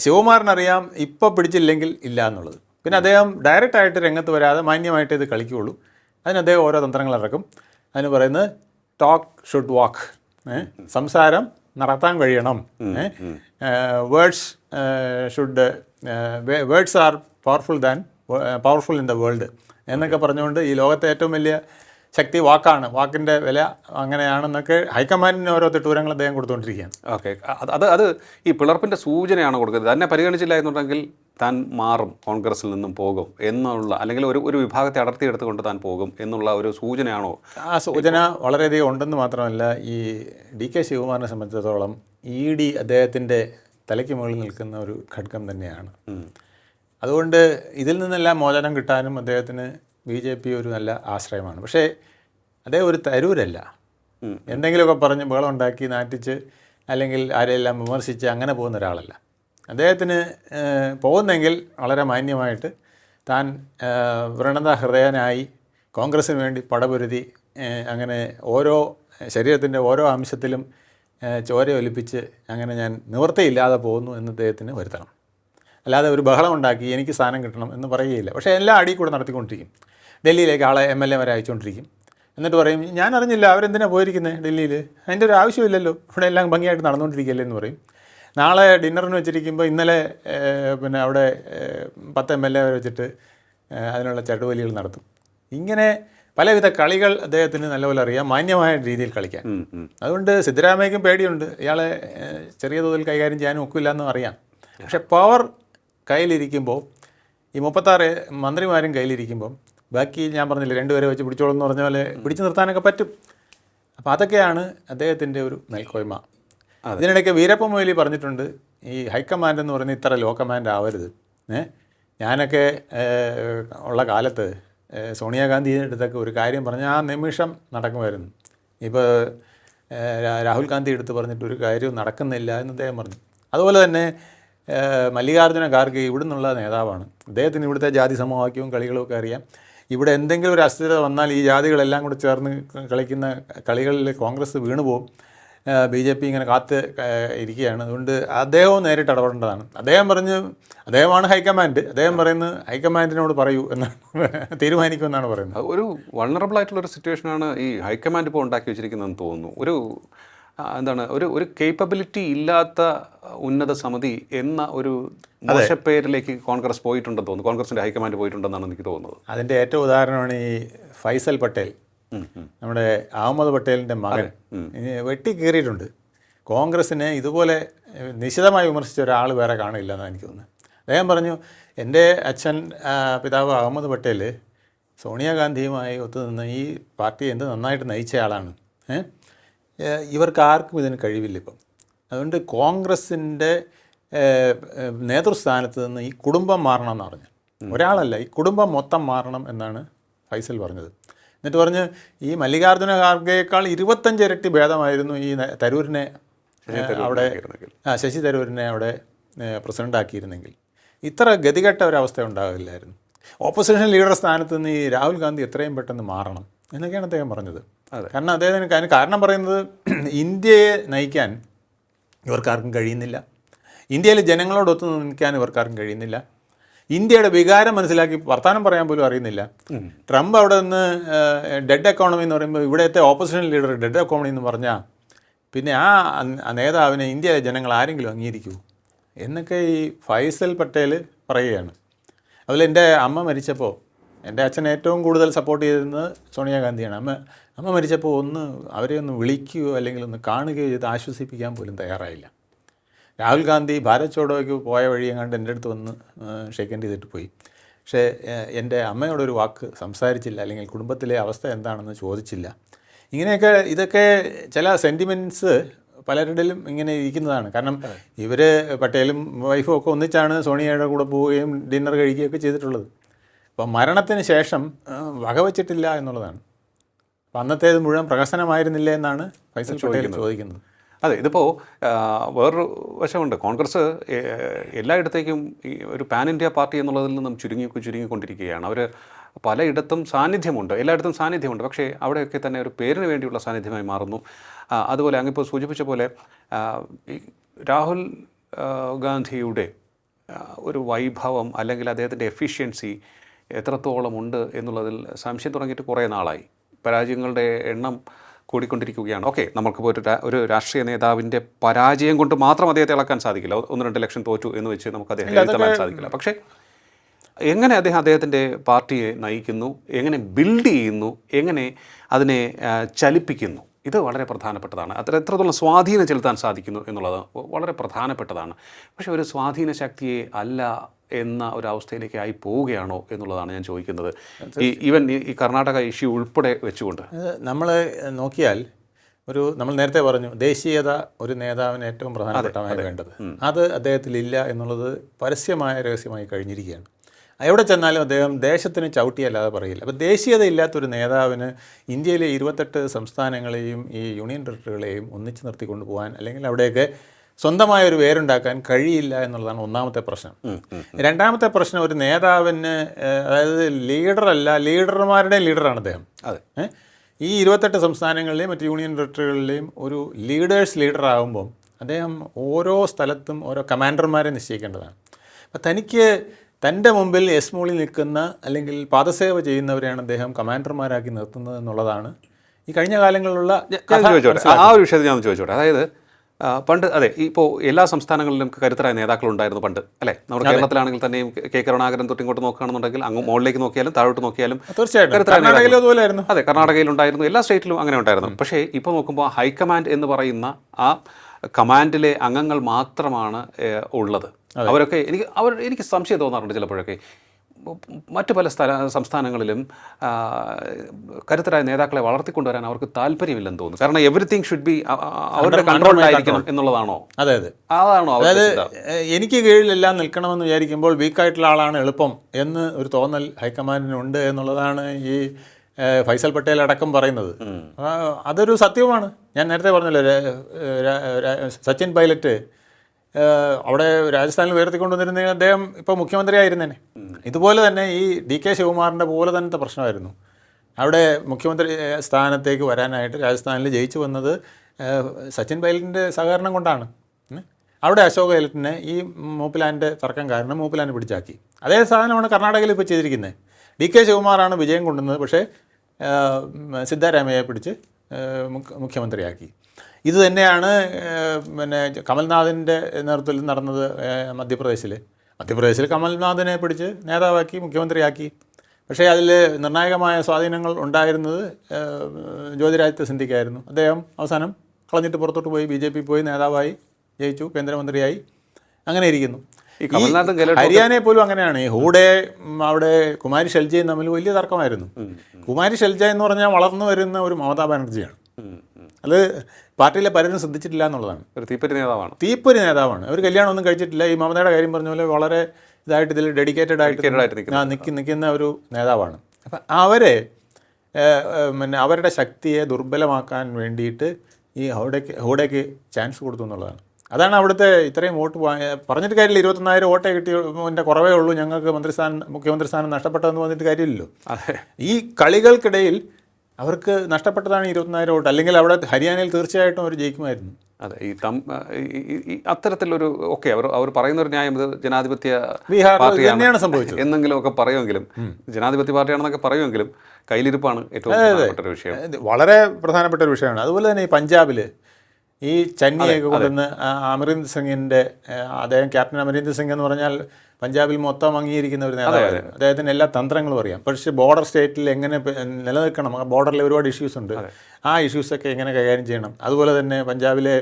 ശിവകുമാറിനറിയാം ഇപ്പോൾ പിടിച്ചില്ലെങ്കിൽ ഇല്ല എന്നുള്ളത്. പിന്നെ അദ്ദേഹം ഡയറക്റ്റായിട്ട് രംഗത്ത് വരാതെ മാന്യമായിട്ട് ഇത് കളിക്കുകയുള്ളൂ. അതിന് അദ്ദേഹം ഓരോ തന്ത്രങ്ങൾ ഇറക്കും. അതിന് പറയുന്നത് ടോക്ക് ഷുഡ് വാക്ക് സംസാരം നടത്താൻ കഴിയണം. Words should words are powerful than powerful in the world എന്നൊക്കെ പറഞ്ഞുകൊണ്ട് ഈ ലോകത്തെ ഏറ്റവും വലിയ ശക്തി വാക്കാണ് വാക്കിന്റെ വില അങ്ങനെയാണെന്നൊക്കെ ഹൈക്കമാൻഡിന് ഓരോ തിട്ടൂരങ്ങൾ അദ്ദേഹം കൊടുത്തുകൊണ്ടിരിക്കുകയാണ്. ഓക്കെ അത് അത് അത് ഈ പിളർപ്പിന്റെ സൂചനയാണ് കൊടുക്കുന്നത്? തന്നെ പരിഗണിച്ചില്ല എന്നുണ്ടെങ്കിൽ താൻ മാറും കോൺഗ്രസിൽ നിന്നും പോകും എന്നുള്ള അല്ലെങ്കിൽ ഒരു ഒരു വിഭാഗത്തെ അടർത്തിയെടുത്തുകൊണ്ട് താൻ പോകും എന്നുള്ള ഒരു സൂചനയാണോ? ആ സൂചന വളരെയധികം ഉണ്ടെന്ന് മാത്രമല്ല ഈ ഡി കെ ശിവകുമാറിനെ സംബന്ധിച്ചിടത്തോളം ഇ ഡി അദ്ദേഹത്തിന്റെ തലയ്ക്ക് മുകളിൽ നിൽക്കുന്ന ഒരു ഘടകം തന്നെയാണ്. അതുകൊണ്ട് ഇതിൽ നിന്നെല്ലാം മോചനം കിട്ടാനും അദ്ദേഹത്തിന് ബി ജെ പി ഒരു നല്ല ആശ്രയമാണ്. പക്ഷേ അദ്ദേഹം ഒരു തരൂരല്ല. എന്തെങ്കിലുമൊക്കെ പറഞ്ഞ് ബഹളം ഉണ്ടാക്കി നാട്ടിച്ച് അല്ലെങ്കിൽ ആരെയെല്ലാം വിമർശിച്ച് അങ്ങനെ പോകുന്ന ഒരാളല്ല. അദ്ദേഹത്തിന് പോകുന്നെങ്കിൽ വളരെ മാന്യമായിട്ട് താൻ വ്രണത ഹൃദയനായി കോൺഗ്രസ്സിന് വേണ്ടി പടപൊരുതി അങ്ങനെ ഓരോ ശരീരത്തിന്റെ ഓരോ അംശത്തിലും ചോരയൊലിപ്പിച്ച് ചോര ഒലിപ്പിച്ച് അങ്ങനെ ഞാൻ നിവൃത്തിയില്ലാതെ പോകുന്നു എന്ന് അദ്ദേഹത്തിന് വരുത്തണം. അല്ലാതെ ഒരു ബഹളം ഉണ്ടാക്കി എനിക്ക് സ്ഥാനം കിട്ടണം എന്ന് പറയുകയില്ല. പക്ഷേ എല്ലാ അടിയിൽ കൂടെ നടത്തിക്കൊണ്ടിരിക്കും. ഡൽഹിയിലേക്ക് ആളെ എം എൽ എമാരെ അയച്ചുകൊണ്ടിരിക്കും. എന്നിട്ട് പറയും ഞാൻ അറിഞ്ഞില്ല അവരെന്തിനാണ് പോയിരിക്കുന്നത് ഡൽഹിയിൽ അതിന്റെ ഒരു ആവശ്യമില്ലല്ലോ. ഇവിടെ എല്ലാം ഭംഗിയായിട്ട് നടന്നുകൊണ്ടിരിക്കുകയല്ലേ എന്ന് പറയും. നാളെ ഡിന്നറിന് വെച്ചിരിക്കുമ്പോൾ ഇന്നലെ പിന്നെ അവിടെ പത്ത് എം എൽ എ വെച്ചിട്ട് അതിനുള്ള ചട്ടുവലികൾ നടത്തും. ഇങ്ങനെ പലവിധ കളികൾ അദ്ദേഹത്തിന് നല്ലപോലെ അറിയാം മാന്യമായ രീതിയിൽ കളിക്കാൻ. അതുകൊണ്ട് സിദ്ധരാമയ്ക്കും പേടിയുണ്ട്. ഇയാളെ ചെറിയ തോതിൽ കൈകാര്യം ചെയ്യാനും ഒക്കില്ല എന്നും അറിയാം. പക്ഷെ പവർ കയ്യിലിരിക്കുമ്പോൾ ഈ മുപ്പത്താറ് മന്ത്രിമാരും കയ്യിലിരിക്കുമ്പം ബാക്കി ഞാൻ പറഞ്ഞില്ല രണ്ടുപേരെ വെച്ച് പിടിച്ചോളും എന്ന് പറഞ്ഞ പോലെ പിടിച്ചു നിർത്താനൊക്കെ പറ്റും. അപ്പോൾ അതൊക്കെയാണ് അദ്ദേഹത്തിന്റെ ഒരു മേൽക്കോയ്മ. ഇതിനിടയ്ക്ക് വീരപ്പ മൊയ്ലി പറഞ്ഞിട്ടുണ്ട് ഈ ഹൈക്കമാൻഡ് എന്ന് പറയുന്നത് ഇത്ര ലോ കമാൻഡ് ആവരുത്. ഏ? ഞാനൊക്കെ ഉള്ള കാലത്ത് സോണിയാഗാന്ധിയുടെ അടുത്തൊക്കെ ഒരു കാര്യം പറഞ്ഞാൽ ആ നിമിഷം നടക്കുമായിരുന്നു. ഇപ്പോൾ രാഹുൽ ഗാന്ധി എടുത്ത് പറഞ്ഞിട്ട് ഒരു കാര്യവും നടക്കുന്നില്ല എന്ന് അദ്ദേഹം പറഞ്ഞു. അതുപോലെ തന്നെ മല്ലികാർജുന ഖാർഗെ ഇവിടെ നിന്നുള്ള നേതാവാണ്. അദ്ദേഹത്തിന് ഇവിടുത്തെ ജാതി സമവാക്യവും കളികളും ഒക്കെ അറിയാം. ഇവിടെ എന്തെങ്കിലും ഒരു അസ്ഥിരത വന്നാൽ ഈ ജാതികളെല്ലാം കൂടെ ചേർന്ന് കളിക്കുന്ന കളികളിൽ കോൺഗ്രസ് വീണുപോകും ബി ജെ പി ഇങ്ങനെ കാത്ത് ഇരിക്കുകയാണ്. അതുകൊണ്ട് അദ്ദേഹവും നേരിട്ട് ഇടപെടേണ്ടതാണ്. അദ്ദേഹം പറഞ്ഞ് അദ്ദേഹമാണ് ഹൈക്കമാൻഡ്. അദ്ദേഹം പറയുന്നത് ഹൈക്കമാൻഡിനോട് പറയൂ എന്നാണ് തീരുമാനിക്കുമെന്നാണ് പറയുന്നത്. ഒരു വൾണറബിൾ ആയിട്ടുള്ള ഒരു സിറ്റുവേഷനാണ് ഈ ഹൈക്കമാൻഡ് ഇപ്പോൾ ഉണ്ടാക്കി വെച്ചിരിക്കുന്നതെന്ന് തോന്നുന്നു. ഒരു എന്താണ് ഒരു ഒരു കേപ്പബിലിറ്റി ഇല്ലാത്ത ഉന്നത സമിതി എന്ന ഒരു മോശപ്പേരിലേക്ക് കോൺഗ്രസ് പോയിട്ടുണ്ടെന്ന് തോന്നുന്നു. കോൺഗ്രസിന്റെ ഹൈക്കമാൻഡ് പോയിട്ടുണ്ടെന്നാണ് എനിക്ക് തോന്നുന്നത്. അതിന്റെ ഏറ്റവും ഉദാഹരണമാണ് ഈ ഫൈസൽ പട്ടേൽ. നമ്മുടെ അഹമ്മദ് പട്ടേലിന്റെ മകൻ. വെട്ടി കീറിയിട്ടുണ്ട്. കോൺഗ്രസിനെ ഇതുപോലെ നിശിതമായി വിമർശിച്ച ഒരാൾ വേറെ കാണില്ല എന്നാണ് എനിക്ക് തോന്നുന്നത്. അദ്ദേഹം പറഞ്ഞു എന്റെ അച്ഛൻ പിതാവ് അഹമ്മദ് പട്ടേൽ സോണിയാഗാന്ധിയുമായി ഒത്തുനിന്ന് ഈ പാർട്ടി എന്ത് നന്നായിട്ട് നയിച്ച ആളാണ് ഏഹ്? ഇവർക്ക് ആർക്കും ഇതിന് കഴിവില്ല ഇപ്പം. അതുകൊണ്ട് കോൺഗ്രസിന്റെ നേതൃസ്ഥാനത്ത് നിന്ന് ഈ കുടുംബം മാറണം എന്ന് പറഞ്ഞു ഒരാളല്ല ഈ കുടുംബം മൊത്തം മാറണം എന്നാണ് ഫൈസൽ പറഞ്ഞത്. എന്നിട്ട് പറഞ്ഞ് ഈ മല്ലികാർജുന ഖാർഗെയേക്കാൾ ഇരുപത്തഞ്ച് ഇരട്ടി ഭേദമായിരുന്നു ഈ തരൂരിനെ അവിടെ ആ ശശി തരൂരിനെ അവിടെ പ്രസിഡന്റാക്കിയിരുന്നെങ്കിൽ പ്രസിഡന്റ് ആക്കിയിരുന്നെങ്കിൽ ഇത്ര ഗതികെട്ട ഒരവസ്ഥ ഉണ്ടാകില്ലായിരുന്നു ഓപ്പോസിഷൻ ലീഡർ സ്ഥാനത്ത് നിന്ന് ഈ രാഹുൽ ഗാന്ധി എത്രയും പെട്ടെന്ന് മാറണം. എന്നൊക്കെയാണ് അദ്ദേഹം പറഞ്ഞത്. കാരണം അദ്ദേഹത്തിന് അതിന് കാരണം പറയുന്നത് ഇന്ത്യയെ നയിക്കാൻ ഇവർക്കാർക്കും കഴിയുന്നില്ല. ഇന്ത്യയിലെ ജനങ്ങളോടൊത്ത് നിൽക്കാൻ ഇവർക്കാർക്കും കഴിയുന്നില്ല. ഇന്ത്യയുടെ വികാരം മനസ്സിലാക്കി വർത്തമാനം പറയാൻ പോലും അറിയുന്നില്ല. ട്രംപ് അവിടെ നിന്ന് ഡെഡ് എക്കോണമി എന്ന് പറയുമ്പോൾ ഇവിടുത്തെ ഓപ്പോസിഷൻ ലീഡർ ഡെഡ് എക്കോണമി എന്ന് പറഞ്ഞാൽ പിന്നെ ആ നേതാവിനെ ഇന്ത്യയിലെ ജനങ്ങൾ ആരെങ്കിലും അംഗീകരിക്കൂ? എന്നൊക്കെ ഈ ഫൈസൽ പട്ടേൽ പറയുകയാണ്. അതുപോലെ എന്റെ അമ്മ മരിച്ചപ്പോൾ എന്റെ അച്ഛൻ ഏറ്റവും കൂടുതൽ സപ്പോർട്ട് ചെയ്തിരുന്നത് സോണിയാഗാന്ധിയാണ് അമ്മ അമ്മ മരിച്ചപ്പോൾ ഒന്ന് അവരെ ഒന്ന് വിളിക്കുകയോ അല്ലെങ്കിൽ ഒന്ന് കാണുകയോ ചെയ്ത് ആശ്വസിപ്പിക്കാൻ പോലും തയ്യാറായില്ല. രാഹുൽ ഗാന്ധി ഭാരത് ചോഡോയ്ക്ക് പോയ വഴി എങ്ങാണ്ട് എന്റെ അടുത്ത് വന്ന് ഷേക്ക് ഹാൻഡ് ചെയ്തിട്ട് പോയി. പക്ഷേ എന്റെ അമ്മയോടൊരു വാക്ക് സംസാരിച്ചില്ല അല്ലെങ്കിൽ കുടുംബത്തിലെ അവസ്ഥ എന്താണെന്ന് ചോദിച്ചില്ല. ഇങ്ങനെയൊക്കെ ഇതൊക്കെ ചില സെന്റിമെന്റ്സ് പലരുടെയും ഇങ്ങനെ ഇരിക്കുന്നതാണ്. കാരണം ഇവർ പട്ടേലും വൈഫും ഒക്കെ ഒന്നിച്ചാണ് സോണിയയുടെ കൂടെ പോവുകയും ഡിന്നർ കഴിക്കുകയൊക്കെ ചെയ്തിട്ടുള്ളത്. അപ്പം മരണത്തിന് ശേഷം വകവച്ചിട്ടില്ല എന്നുള്ളതാണ്. അപ്പം അന്നത്തേത് മുഴുവൻ പ്രഹസനമായിരുന്നില്ല എന്നാണ് ഫൈസൽ പട്ടേൽ ചോദിക്കുന്നത്. അതെ ഇതിപ്പോൾ വേറൊരു വശമുണ്ട്. കോൺഗ്രസ് എല്ലായിടത്തേക്കും ഈ ഒരു പാൻ ഇന്ത്യ പാർട്ടി എന്നുള്ളതിൽ നിന്നും ചുരുങ്ങി ചുരുങ്ങിക്കൊണ്ടിരിക്കുകയാണ്. അവർ പലയിടത്തും സാന്നിധ്യമുണ്ട്. എല്ലായിടത്തും സാന്നിധ്യമുണ്ട്. പക്ഷേ അവിടെയൊക്കെ തന്നെ ഒരു പേരിന് വേണ്ടിയുള്ള സാന്നിധ്യമായി മാറുന്നു. അതുപോലെ അങ്ങിപ്പോൾ സൂചിപ്പിച്ച പോലെ രാഹുൽ ഗാന്ധിയുടെ ഒരു വൈഭവം അല്ലെങ്കിൽ അദ്ദേഹത്തിന്റെ എഫിഷ്യൻസി എത്രത്തോളം ഉണ്ട് എന്നുള്ളതിൽ സംശയം തുടങ്ങിയിട്ട് കുറേ നാളായി. പരാജയങ്ങളുടെ എണ്ണം കൂടിക്കൊണ്ടിരിക്കുകയാണ്. ഓക്കെ നമുക്കിപ്പോൾ ഒരു ഒരു രാഷ്ട്രീയ നേതാവിന്റെ പരാജയം കൊണ്ട് മാത്രം അദ്ദേഹത്തെ ഇളക്കാൻ സാധിക്കില്ല. ഒന്ന് രണ്ട് ലക്ഷം തോറ്റു എന്ന് വെച്ച് നമുക്ക് അദ്ദേഹത്തെ എഴുതാൻ സാധിക്കില്ല. പക്ഷേ എങ്ങനെ അദ്ദേഹം അദ്ദേഹത്തിന്റെ പാർട്ടിയെ നയിക്കുന്നു എങ്ങനെ ബിൽഡ് ചെയ്യുന്നു എങ്ങനെ അതിനെ ചലിപ്പിക്കുന്നു ഇത് വളരെ പ്രധാനപ്പെട്ടതാണ്. അത്ര എത്രത്തോളം സ്വാധീനം ചെലുത്താൻ സാധിക്കുന്നു എന്നുള്ളത് വളരെ പ്രധാനപ്പെട്ടതാണ്. പക്ഷേ ഒരു സ്വാധീന ശക്തിയെ അല്ല എന്ന ഒരു അവസ്ഥയിലേക്ക് ആയി പോവുകയാണോ എന്നുള്ളതാണ് ഞാൻ ചോദിക്കുന്നത്. ഈ ഈവൻ ഈ- കർണാടക ഇഷ്യൂ ഉൾപ്പെടെ വെച്ചുകൊണ്ട്. നമ്മൾ നോക്കിയാൽ ഒരു നമ്മൾ നേരത്തെ പറഞ്ഞു ദേശീയത ഒരു നേതാവിന് ഏറ്റവും പ്രധാനപ്പെട്ടമായി വേണ്ടത്. അത് അദ്ദേഹത്തിലില്ല എന്നുള്ളത് പരസ്യമായ രഹസ്യമായി കഴിഞ്ഞിരിക്കുകയാണ്. എവിടെ ചെന്നാലും അദ്ദേഹം ദേശത്തിന് ചവിട്ടിയല്ലാതെ പറയില്ല. അപ്പോൾ ദേശീയത ഇല്ലാത്തൊരു നേതാവിന് ഇന്ത്യയിലെ ഇരുപത്തെട്ട് സംസ്ഥാനങ്ങളെയും ഈ യൂണിയൻ ടെറിട്ടറികളെയും ഒന്നിച്ച് നിർത്തിക്കൊണ്ട് പോകാൻ അല്ലെങ്കിൽ അവിടെയൊക്കെ സ്വന്തമായ ഒരു വേരുണ്ടാക്കാൻ കഴിയില്ല എന്നുള്ളതാണ് ഒന്നാമത്തെ പ്രശ്നം. രണ്ടാമത്തെ പ്രശ്നം ഒരു നേതാവിന് അതായത് ലീഡറല്ല ലീഡർമാരുടെ ലീഡറാണ് അദ്ദേഹം. അതെ. ഈ ഇരുപത്തെട്ട് സംസ്ഥാനങ്ങളിലെയും മറ്റ് യൂണിയൻ ടെറിട്ടറികളിലെയും ഒരു ലീഡേഴ്സ് ലീഡർ ആകുമ്പം അദ്ദേഹം ഓരോ സ്ഥലത്തും ഓരോ കമാൻഡർമാരെ നിശ്ചയിക്കേണ്ടതാണ്. അപ്പം തനിക്ക് തന്റെ മുമ്പിൽ എസ് മോളിൽ നിൽക്കുന്ന അല്ലെങ്കിൽ പാദസേവ ചെയ്യുന്നവരെയാണ് അദ്ദേഹം കമാൻഡർമാരാക്കി നിർത്തുന്നത് എന്നുള്ളതാണ് ഈ കഴിഞ്ഞ കാലങ്ങളിലുള്ള ആ- ഒരു വിഷയത്തിൽ ഞാൻ ചോദിച്ചോട്ടെ. അതായത് പണ്ട് അതെ ഇപ്പോൾ എല്ലാ സംസ്ഥാനങ്ങളിലും കരുത്തരായ നേതാക്കൾ ഉണ്ടായിരുന്നു പണ്ട് അല്ലേ? നമ്മുടെ കേരളത്തിലാണെങ്കിൽ തന്നെയും കെ- കരുണാകരൻ തൊട്ട് ഇങ്ങോട്ട് നോക്കുകയാണെന്നുണ്ടെങ്കിൽ അങ്ങ് മുകളിലേക്ക് നോക്കിയാലും താഴോട്ട് നോക്കിയാലും തീർച്ചയായിട്ടും. അതെ കർണാടകയിലുണ്ടായിരുന്നു എല്ലാ സ്റ്റേറ്റിലും അങ്ങനെ ഉണ്ടായിരുന്നു. പക്ഷേ ഇപ്പോൾ നോക്കുമ്പോൾ ഹൈക്കമാൻഡ് എന്ന് പറയുന്ന ആ കമാൻഡിലെ അംഗങ്ങൾ മാത്രമാണ് ഉള്ളത്. അവരൊക്കെ എനിക്ക് അവർ എനിക്ക് സംശയം തോന്നാറുണ്ട് ചിലപ്പോഴൊക്കെ. മറ്റു പല സ്ഥല സംസ്ഥാനങ്ങളിലും കരുത്തരായ നേതാക്കളെ വളർത്തിക്കൊണ്ടുവരാൻ അവർക്ക് താല്പര്യമില്ലെന്ന് തോന്നുന്നു. കാരണം എവറിത്തിങ് ഷുഡ് ബി അവരുടെ കൺട്രോളിലായിരിക്കണം എന്നുള്ളതാണോ? അതെ അതെ. അതാണോ അതായത് എനിക്ക് കീഴിലെല്ലാം നിൽക്കണമെന്ന് വിചാരിക്കുമ്പോൾ വീക്കായിട്ടുള്ള ആളാണ് എളുപ്പം എന്ന് ഒരു തോന്നൽ ഹൈക്കമാൻഡിനുണ്ട് എന്നുള്ളതാണ് ഈ ഫൈസൽ പട്ടേൽ അടക്കം പറയുന്നത്. അതൊരു സത്യവുമാണ്. ഞാൻ നേരത്തെ പറഞ്ഞല്ലോ സച്ചിൻ പൈലറ്റ് അവിടെ രാജസ്ഥാനിൽ ഉയർത്തിക്കൊണ്ടുവന്നിരുന്ന അദ്ദേഹം ഇപ്പോൾ മുഖ്യമന്ത്രിയായിരുന്നേനെ. ഇതുപോലെ തന്നെ ഈ ഡി കെ ശിവകുമാറിന്റെ പോലെ തന്നത്തെ പ്രശ്നമായിരുന്നു. അവിടെ മുഖ്യമന്ത്രി സ്ഥാനത്തേക്ക് വരാനായിട്ട് രാജസ്ഥാനിൽ ജയിച്ചു വന്നത് സച്ചിൻ പൈലറ്റിന്റെ സഹകരണം കൊണ്ടാണ്. അവിടെ അശോക് ഗെഹ്ലോട്ടിനെ ഈ മൂപ്പിലാന്റെ തർക്കം കാരണം മൂപ്പിലാൻ പിടിച്ചാക്കി. അതേ സാധനമാണ് കർണാടകയിൽ ഇപ്പോൾ ചെയ്തിരിക്കുന്നത് ഡി കെ ശിവകുമാറാണ് വിജയം കൊണ്ടുവന്നത് പക്ഷേ സിദ്ധാരാമയ്യെ പിടിച്ച് മുഖ്യമന്ത്രിയാക്കി. ഇത് തന്നെയാണ് പിന്നെ കമൽനാഥിന്റെ നേതൃത്വത്തിൽ നടന്നത് മധ്യപ്രദേശിൽ മധ്യപ്രദേശിൽ കമൽനാഥിനെ പിടിച്ച് നേതാവാക്കി മുഖ്യമന്ത്രിയാക്കി. പക്ഷേ അതിൽ നിർണായകമായ സ്വാധീനങ്ങൾ ഉണ്ടായിരുന്നത് ജ്യോതിരാദിത്യ സിന്ധിക്കായിരുന്നു അദ്ദേഹം അവസാനം കളഞ്ഞിട്ട് പുറത്തോട്ട് പോയി ബി ജെ പി പോയി നേതാവായി ജയിച്ചു കേന്ദ്രമന്ത്രിയായി. അങ്ങനെ ഇരിക്കുന്നു. ഹരിയാനയെ പോലും അങ്ങനെയാണ്. ഈ ഹൂഡെ അവിടെ കുമാരി ഷെൽജയും തമ്മിൽ വലിയ തർക്കമായിരുന്നു. കുമാരി ഷെൽജ എന്ന് പറഞ്ഞാൽ വളർന്നു വരുന്ന ഒരു മമതാ ബാനർജിയാണ്. അത് പാർട്ടിയിലെ പലരും ശ്രദ്ധിച്ചിട്ടില്ല എന്നുള്ളതാണ്. ഒരു തീപ്പരി നേതാവാണ്. തീപ്പൊരി നേതാവാണ്. അവർ കല്യാണമൊന്നും കഴിച്ചിട്ടില്ല. ഈ മമതയുടെ കാര്യം പറഞ്ഞ പോലെ വളരെ ഇതായിട്ട് ഇതിൽ ഡെഡിക്കേറ്റഡ് ആയിട്ട് ആ, നിൽക്കി നിൽക്കുന്ന ഒരു നേതാവാണ്. അപ്പം അവരെ പിന്നെ അവരുടെ ശക്തിയെ ദുർബലമാക്കാൻ വേണ്ടിയിട്ട് ഈ ഹോഡയ്ക്ക് ഹോഡയ്ക്ക് ചാൻസ് കൊടുത്തു എന്നുള്ളതാണ്. അതാണ് അവിടുത്തെ ഇത്രയും വോട്ട് പറഞ്ഞിട്ട് കാര്യമില്ല. ഇരുപത്തൊന്നായിരം വോട്ടേ കിട്ടിയതിന്റെ കുറവേ ഉള്ളൂ. ഞങ്ങൾക്ക് മന്ത്രിസ്ഥാനം മുഖ്യമന്ത്രി സ്ഥാനം നഷ്ടപ്പെട്ടതെന്ന് പറഞ്ഞിട്ട് കാര്യമില്ലല്ലോ. ഈ കളികൾക്കിടയിൽ അവർക്ക് നഷ്ടപ്പെട്ടതാണ് ഇരുപത്തിനായിരം വോട്ട്. അല്ലെങ്കിൽ അവിടെ ഹരിയാനയിൽ തീർച്ചയായിട്ടും അവർ ജയിക്കുമായിരുന്നു. അതെ ഈ തം ഈ- അത്തരത്തിലൊരു ഓക്കെ അവർ അവർ പറയുന്ന ഒരു ന്യായം ഇത് ജനാധിപത്യ പാർട്ടിയാണ് തന്നെയാണ് സംഭവിച്ചത്. എന്നെങ്കിലും ഒക്കെ പറയുമെങ്കിലും ജനാധിപത്യ പാർട്ടിയാണെന്നൊക്കെ പറയുമെങ്കിലും കയ്യിലിരിപ്പാണ് ഏറ്റവും പ്രധാനപ്പെട്ട ഒരു വിഷയം. വളരെ പ്രധാനപ്പെട്ട ഒരു വിഷയമാണ്. അതുപോലെ തന്നെ ഈ പഞ്ചാബിൽ ഈ ചന്നിയൊക്കെ കൊണ്ടുവന്ന് അമരീന്ദർ സിംഗിന്റെ അദ്ദേഹം ക്യാപ്റ്റൻ അമരീന്ദർ സിംഗ് എന്ന് പറഞ്ഞാൽ പഞ്ചാബിൽ മൊത്തം അംഗീകരിക്കുന്ന ഒരു നേതാവായിരുന്നു. അദ്ദേഹത്തിന് എല്ലാ തന്ത്രങ്ങളും അറിയാം. പക്ഷേ ബോർഡർ സ്റ്റേറ്റിൽ എങ്ങനെ നിലനിൽക്കണം? ആ ബോർഡറിൽ ഒരുപാട് ഇഷ്യൂസ് ഉണ്ട്. ആ ഇഷ്യൂസൊക്കെ എങ്ങനെ കൈകാര്യം ചെയ്യണം? അതുപോലെ തന്നെ പഞ്ചാബിലെ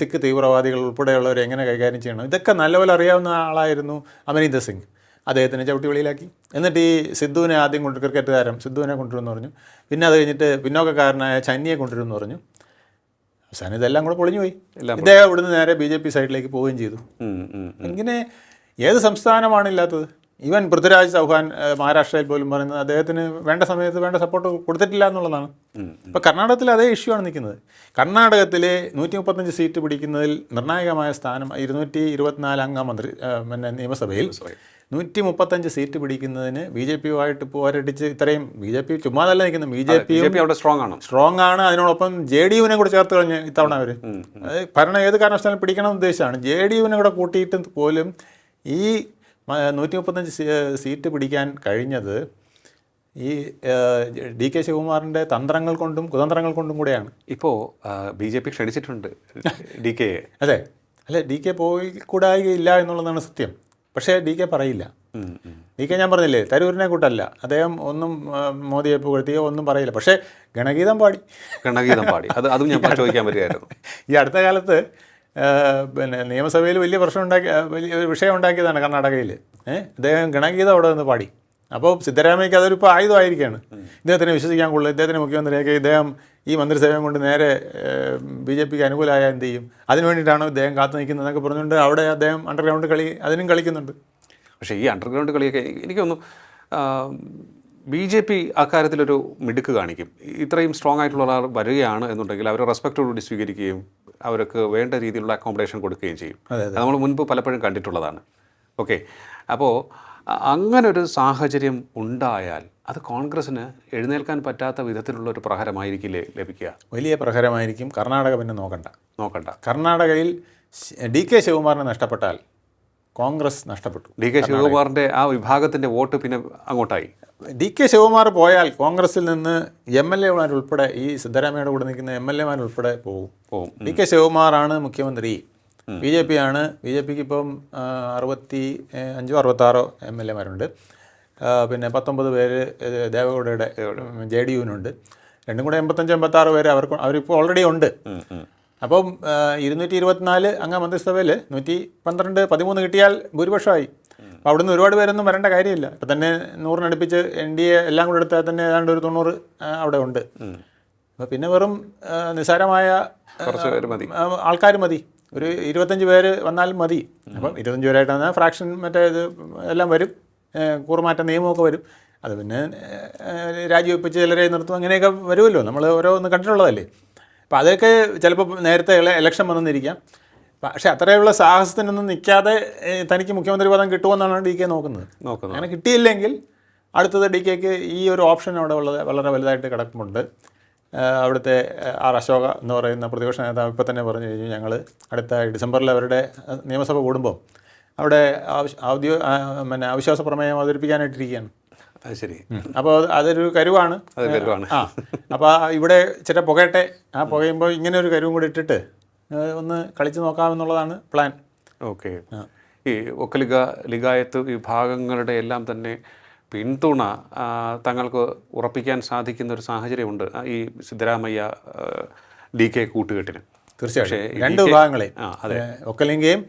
സിഖ് തീവ്രവാദികൾ ഉൾപ്പെടെയുള്ളവരെ എങ്ങനെ കൈകാര്യം ചെയ്യണം? ഇതൊക്കെ നല്ലപോലെ അറിയാവുന്ന ആളായിരുന്നു അമരീന്ദർ സിംഗ്. അദ്ദേഹത്തിനെ ചവിട്ടി വെളിയിലാക്കി. എന്നിട്ട് ഈ സിദ്ധുവിനെ ആദ്യം കൊണ്ട് ക്രിക്കറ്റ് താരം സിദ്ധുവിനെ കൊണ്ടുവരുമെന്ന് പറഞ്ഞു. പിന്നെ അത് കഴിഞ്ഞിട്ട് പിന്നോക്കക്കാരനായ ചന്നിയെ കൊണ്ടുവരുമെന്ന് പറഞ്ഞു. അവസാനം ഇതെല്ലാം കൂടെ പൊളിഞ്ഞു പോയി ഇദ്ദേഹം ഇവിടുന്ന് നേരെ ബി ജെ പി സൈഡിലേക്ക് പോവുകയും ചെയ്തു. ഇങ്ങനെ ഏത് സംസ്ഥാനമാണ് ഇല്ലാത്തത്? ഈവൻ പൃഥ്വിരാജ് ചൗഹാൻ മഹാരാഷ്ട്രയിൽ പോലും പറയുന്നത് അദ്ദേഹത്തിന് വേണ്ട സമയത്ത് വേണ്ട സപ്പോർട്ട് കൊടുത്തിട്ടില്ല എന്നുള്ളതാണ്. ഇപ്പോൾ കർണാടകത്തിൽ അതേ ഇഷ്യൂ ആണ് നിൽക്കുന്നത്. കർണാടകത്തിലെ നൂറ്റി മുപ്പത്തഞ്ച് സീറ്റ് പിടിക്കുന്നതിൽ നിർണായകമായ സ്ഥാനം ഇരുന്നൂറ്റി ഇരുപത്തിനാല് അംഗ മന്ത്രി പിന്നെ നിയമസഭയിൽ നൂറ്റി മുപ്പത്തഞ്ച് സീറ്റ് പിടിക്കുന്നതിന് ബി ജെ പിയുമായിട്ട് പോരടിച്ച് ഇത്രയും ബി ജെ പി ചുമ്മാതല്ല നിൽക്കുന്നത്. ബി ജെ പി അവിടെ സ്ട്രോങ് ആണ്. സ്ട്രോങ് ആണ്. അതിനോടൊപ്പം ജെ ഡി യുവിനെ കൂടെ ചേർത്ത് കഴിഞ്ഞ് ഇത്തവണ അവർ ഭരണം ഏത് കാരണവശാലും പിടിക്കണം ഉദ്ദേശമാണ് ജെ ഡി യുവിനെ കൂടെ കൂട്ടിയിട്ട് പോലും ഈ നൂറ്റി മുപ്പത്തഞ്ച് സീറ്റ് പിടിക്കാൻ കഴിഞ്ഞത് ഈ ഡി കെ ശിവകുമാറിന്റെ തന്ത്രങ്ങൾ കൊണ്ടും കുതന്ത്രങ്ങൾ കൊണ്ടും കൂടെയാണ്. ഇപ്പോൾ ബി ജെ പി ക്ഷണിച്ചിട്ടുണ്ട് ഡി കെ. അതെ. അല്ലെ ഡി കെ പോയി കൂടായില്ല എന്നുള്ളതാണ് സത്യം. പക്ഷേ ഡി കെ പറയില്ല. ഡി കെ ഞാൻ പറഞ്ഞില്ലേ തരൂരിനെ കൂട്ടല്ല. അദ്ദേഹം ഒന്നും മോദിയെ പുകഴ്ത്തിയോ ഒന്നും പറയില്ല. പക്ഷേ ഗണഗീതം പാടി. ഗണഗീതം പാടി. അത് അതും ഞാൻ ചോദിക്കാൻ പറ്റുമായിരുന്നു ഈ അടുത്ത കാലത്ത് പിന്നെ നിയമസഭയിൽ വലിയ പ്രശ്നം ഉണ്ടാക്കി വലിയ ഒരു വിഷയം ഉണ്ടാക്കിയതാണ് കർണാടകയിൽ. ഏഹ് അദ്ദേഹം ഗണഗീത അവിടെ നിന്ന് പാടി. അപ്പോൾ സിദ്ധരാമയ്ക്ക് അതൊരു ഇപ്പോൾ ആയുധമായിരിക്കുകയാണ് ഇദ്ദേഹത്തിനെ വിശ്വസിക്കാൻ കൊള്ളില്ല ഇദ്ദേഹത്തിന് മുഖ്യമന്ത്രിയൊക്കെ ഇദ്ദേഹം ഈ മന്ത്രിസഭയും കൊണ്ട് നേരെ ബി ജെ പിക്ക് അനുകൂലമായ എന്ത് ചെയ്യും? അതിന് വേണ്ടിയിട്ടാണ് ഇദ്ദേഹം കാത്തു നിൽക്കുന്നത് എന്നൊക്കെ പറഞ്ഞുകൊണ്ട് അവിടെ അദ്ദേഹം അണ്ടർഗ്രൗണ്ട് കളി അതിനും കളിക്കുന്നുണ്ട്. പക്ഷേ ഈ അണ്ടർഗ്രൗണ്ട് കളിയൊക്കെ എനിക്കൊന്നു ബി ജെ പി അക്കാര്യത്തിലൊരു മിടുക്ക് കാണിക്കും. ഇത്രയും സ്ട്രോങ് ആയിട്ടുള്ള ഒരാൾ വരികയാണ് എന്നുണ്ടെങ്കിൽ അവരെ റെസ്പെക്റ്റോടുകൂടി സ്വീകരിക്കുകയും അവർക്ക് വേണ്ട രീതിയിലുള്ള അക്കോമഡേഷൻ കൊടുക്കുകയും ചെയ്യും. അതെ, നമ്മൾ മുൻപ് പലപ്പോഴും കണ്ടിട്ടുള്ളതാണ്. ഓക്കെ. അപ്പോൾ അങ്ങനൊരു സാഹചര്യം ഉണ്ടായാൽ അത് കോൺഗ്രസ്സിന് എഴുന്നേൽക്കാൻ പറ്റാത്ത വിധത്തിലുള്ള ഒരു പ്രഹരമായിരിക്കില്ലേ ലഭിക്കുക? വലിയ പ്രഹരമായിരിക്കും. കർണാടക പിന്നെ നോക്കണ്ട. നോക്കണ്ട. കർണാടകയിൽ ഡി കെ ശിവകുമാറിനെ നഷ്ടപ്പെട്ടാൽ കോൺഗ്രസ് നഷ്ടപ്പെട്ടു. ഡി കെ ശിവകുമാറിന്റെ ആ വിഭാഗത്തിന്റെ വോട്ട് പിന്നെ അങ്ങോട്ടായി. ഡി കെ ശിവകുമാർ പോയാൽ കോൺഗ്രസിൽ നിന്ന് എം എൽ എമാരുൾപ്പെടെ ഈ സിദ്ധരാമയ്യയുടെ കൂടെ നിൽക്കുന്ന എം എൽ എമാരുൾപ്പെടെ പോകും. പോകും. ഡി കെ ശിവകുമാറാണ് മുഖ്യമന്ത്രി. ബി ജെ പി ആണ് ബി ജെ പിക്ക് ഇപ്പം അറുപത്തി അഞ്ചോ അറുപത്താറോ എം എൽ എമാരുണ്ട് പിന്നെ പത്തൊമ്പത് പേര് ദേവഗൗഡയുടെ ജെ ഡി യുവിനുണ്ട്. രണ്ടും കൂടെ എൺപത്തഞ്ച് എൺപത്താറ് പേര് അവർക്ക് അവരിപ്പോൾ ഓൾറെഡി ഉണ്ട്. അപ്പം ഇരുന്നൂറ്റി ഇരുപത്തിനാല് അംഗ മന്ത്രിസഭയിൽ നൂറ്റി പന്ത്രണ്ട് പതിമൂന്ന് കിട്ടിയാൽ ഭൂരിപക്ഷമായി. അപ്പോൾ അവിടുന്ന് ഒരുപാട് പേരൊന്നും വരേണ്ട കാര്യമില്ല. ഇപ്പം തന്നെ നൂറിനടുപ്പിച്ച് എൻ ഡി എ എല്ലാം കൂടെ എടുത്താൽ തന്നെ ഏതാണ്ട് ഒരു തൊണ്ണൂറ് അവിടെ ഉണ്ട്. അപ്പോൾ പിന്നെ വെറും നിസ്സാരമായ ആൾക്കാർ മതി. ഒരു ഇരുപത്തഞ്ച് പേര് വന്നാൽ മതി. അപ്പം ഇരുപത്തഞ്ച് പേരായിട്ട് വന്നാൽ ഫ്രാക്ഷൻ മറ്റേ ഇത് എല്ലാം വരും. കൂറുമാറ്റ നിയമമൊക്കെ വരും. അത് പിന്നെ രാജിവെപ്പിച്ച് ചിലരെ നിർത്തും. അങ്ങനെയൊക്കെ വരുമല്ലോ. നമ്മൾ ഓരോന്ന് കണ്ടിട്ടുള്ളതല്ലേ. അപ്പോൾ അതൊക്കെ ചിലപ്പോൾ നേരത്തെ ഇലക്ഷൻ വന്നെന്നിരിക്കാം പക്ഷേ അത്രയുള്ള സാഹസത്തിനൊന്നും നിൽക്കാതെ തനിക്ക് മുഖ്യമന്ത്രി പദം കിട്ടുമെന്നാണ് ഡി കെ നോക്കുന്നത്. നോക്കുന്നത്. അങ്ങനെ കിട്ടിയില്ലെങ്കിൽ അടുത്തത് ഡി കെക്ക് ഈ ഒരു ഓപ്ഷൻ അവിടെ ഉള്ളത് വളരെ വലുതായിട്ട് കിടക്കുന്നുണ്ട് അവിടുത്തെ ആർ അശോക എന്ന് പറയുന്ന പ്രതിപക്ഷ നേതാവ് ഇപ്പം തന്നെ പറഞ്ഞു കഴിഞ്ഞു ഞങ്ങൾ അടുത്ത ഡിസംബറിൽ അവരുടെ നിയമസഭ കൂടുമ്പോൾ അവിടെ ഔദ്യോ പിന്നെ അവിശ്വാസ പ്രമേയം അവതരിപ്പിക്കാനായിട്ടിരിക്കുകയാണ്. അത് ശരി. അപ്പോൾ അത് അതൊരു കരുവാണ്. ആ അപ്പോൾ ഇവിടെ ചില പുകയട്ടെ ആ പുകയുമ്പോൾ ഇങ്ങനെ ഒരു കരുവും കൂടി ഇട്ടിട്ട് ഒന്ന് കളിച്ചു നോക്കാമെന്നുള്ളതാണ് പ്ലാൻ. ഓക്കെ. ഈ ഒക്കലിഗ ലിഗായത്ത് വിഭാഗങ്ങളുടെ എല്ലാം തന്നെ പിന്തുണ തങ്ങൾക്ക് ഉറപ്പിക്കാൻ സാധിക്കുന്ന ഒരു സാഹചര്യമുണ്ട് ഈ സിദ്ധരാമയ്യ ഡി കെ കൂട്ടുകെട്ടിന്. തീർച്ചയായിട്ടും. രണ്ട് വിഭാഗങ്ങളെ അതെ. ഒക്കലിംഗയും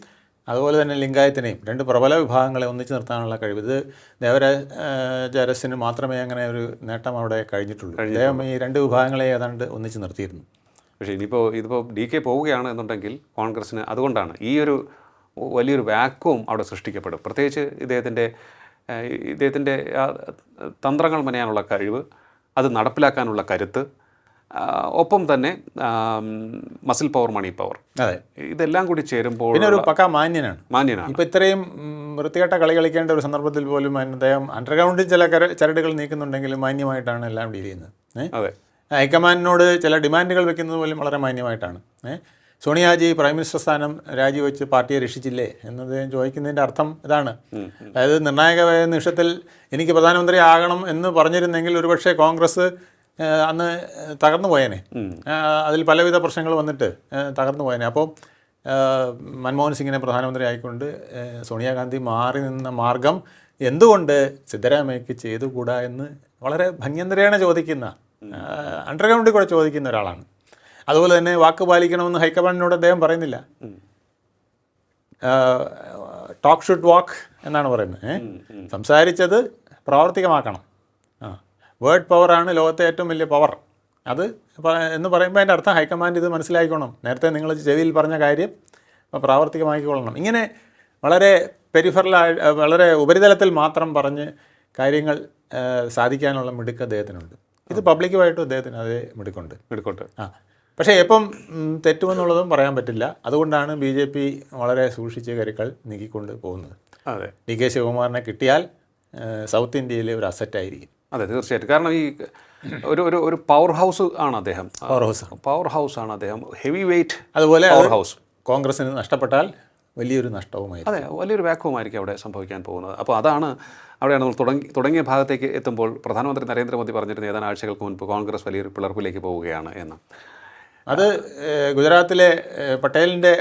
അതുപോലെ തന്നെ ലിംഗായത്തിനെയും രണ്ട് പ്രബല വിഭാഗങ്ങളെ ഒന്നിച്ചു നിർത്താനുള്ള കഴിവ്. ഇത് ദേവരാജരസിന് മാത്രമേ അങ്ങനെ ഒരു നേട്ടം അവിടെ കഴിഞ്ഞിട്ടുള്ളൂ. അദ്ദേഹം ഈ രണ്ട് വിഭാഗങ്ങളെ ഏതാണ്ട് ഒന്നിച്ചു നിർത്തിയിരുന്നു. പക്ഷേ ഇനിയിപ്പോൾ ഇതിപ്പോൾ ഡി കെ പോവുകയാണ് എന്നുണ്ടെങ്കിൽ കോൺഗ്രസ്സിന് അതുകൊണ്ടാണ് ഈ ഒരു വലിയൊരു വാക്വം അവിടെ സൃഷ്ടിക്കപ്പെടും. പ്രത്യേകിച്ച് ഇദ്ദേഹത്തിന്റെ ഇദ്ദേഹത്തിന്റെ തന്ത്രങ്ങൾ മെനയാനുള്ള കഴിവ് അത് നടപ്പിലാക്കാനുള്ള കരുത്ത് ഒപ്പം തന്നെ മസിൽ പവർ മണി പവർ. അതെ. ഇതെല്ലാം കൂടി ചേരുമ്പോൾ പിന്നെ ഒരു പക്ക മാന്യനാണ്. മാന്യനാണ്. ഇപ്പം ഇത്രയും വൃത്തികെട്ട കളി കളിക്കേണ്ട ഒരു സന്ദർഭത്തിൽ പോലും അദ്ദേഹം അണ്ടർഗ്രൗണ്ടിൽ ചില ചരടുകൾ നീക്കുന്നുണ്ടെങ്കിലും മാന്യമായിട്ടാണ് എല്ലാം ഡീൽ ചെയ്യുന്നത്. അതെ. ഹൈക്കമാൻഡിനോട് ചില ഡിമാൻഡുകൾ വെക്കുന്നത് പോലും വളരെ മാന്യമായിട്ടാണ്. സോണിയാജി പ്രൈം മിനിസ്റ്റർ സ്ഥാനം രാജിവെച്ച് പാർട്ടിയെ രക്ഷിച്ചില്ലേ എന്നത് ചോദിക്കുന്നതിന്റെ അർത്ഥം ഇതാണ്. അതായത് നിർണായകമായ നിമിഷത്തിൽ എനിക്ക് പ്രധാനമന്ത്രി ആകണം എന്ന് പറഞ്ഞിരുന്നെങ്കിൽ ഒരുപക്ഷെ കോൺഗ്രസ് അന്ന് തകർന്നു പോയേനെ. അതിൽ പലവിധ പ്രശ്നങ്ങൾ വന്നിട്ട് തകർന്നു പോയേനെ. അപ്പോൾ മൻമോഹൻ സിംഗിനെ പ്രധാനമന്ത്രി ആയിക്കൊണ്ട് സോണിയാഗാന്ധി മാറി നിന്ന മാർഗം എന്തുകൊണ്ട് സിദ്ധരാമയ്യക്ക് ചെയ്തുകൂടാ എന്ന് വളരെ ഭംഗ്യന്തരേണ ചോദിക്കുന്ന അണ്ടർഗ്രൗണ്ടിൽ കൂടെ ചോദിക്കുന്ന ഒരാളാണ്. അതുപോലെ തന്നെ വാക്ക് പാലിക്കണമെന്ന് ഹൈക്കമാൻഡിനോട് അദ്ദേഹം പറയുന്നില്ല. ടോക്ക് ഷുഡ് വാക്ക് എന്നാണ് പറയുന്നത്? സംസാരിച്ചത് പ്രാവർത്തികമാക്കണം. ആ വേർഡ് പവറാണ് ലോകത്തെ ഏറ്റവും വലിയ പവർ അത് എന്ന് പറയുമ്പോൾ അതിന്റെ അർത്ഥം ഹൈക്കമാൻഡ് ഇത് മനസ്സിലാക്കിക്കോണം. നേരത്തെ നിങ്ങൾ ചെവിയിൽ പറഞ്ഞ കാര്യം പ്രാവർത്തികമാക്കിക്കൊള്ളണം. ഇങ്ങനെ വളരെ പെരിഫറലായി വളരെ ഉപരിതലത്തിൽ മാത്രം പറഞ്ഞ് കാര്യങ്ങൾ സാധിക്കാനുള്ള മിടുക്ക് അദ്ദേഹത്തിനുണ്ട്. ഇത് പബ്ലിക്കുമായിട്ടും അദ്ദേഹത്തിന് അതേ മിടുക്കുണ്ട്. മിടുക്കുണ്ട്. ആ. പക്ഷേ എപ്പം തെറ്റുമെന്നുള്ളതും പറയാൻ പറ്റില്ല. അതുകൊണ്ടാണ് ബി ജെ പി വളരെ സൂക്ഷിച്ച് കരുക്കൾ നീക്കിക്കൊണ്ട് പോകുന്നത്. അതെ. ഡി കെ ശിവകുമാറിനെ കിട്ടിയാൽ സൗത്ത് ഇന്ത്യയിലെ ഒരു അസറ്റായിരിക്കും അതെ തീർച്ചയായിട്ടും. കാരണം ഈ ഒരു ഒരു ഒരു പവർ ഹൗസ് ആണ് അദ്ദേഹം. പവർ ഹൗസ് പവർ ഹൗസ് ആണ് അദ്ദേഹം. ഹെവി വെയിറ്റ് അതുപോലെ പവർ ഹൗസ് കോൺഗ്രസിന് നഷ്ടപ്പെട്ടാൽ വലിയൊരു നഷ്ടവുമായിരിക്കും. അതെ വലിയൊരു വാക്വമായിരിക്കും അവിടെ സംഭവിക്കാൻ പോകുന്നത്. അപ്പോൾ അതാണ് അവിടെയാണ് നമ്മൾ തുടങ്ങി തുടങ്ങിയ ഭാഗത്തേക്ക് എത്തുമ്പോൾ പ്രധാനമന്ത്രി നരേന്ദ്രമോദി പറഞ്ഞിരുന്ന ഏതാനും ആഴ്ചകൾക്ക് മുൻപ് കോൺഗ്രസ് വലിയൊരു പിളർപ്പിലേക്ക് പോവുകയാണ് എന്ന്. അത് ഗുജറാത്തിലെ പട്ടേലിന്റെ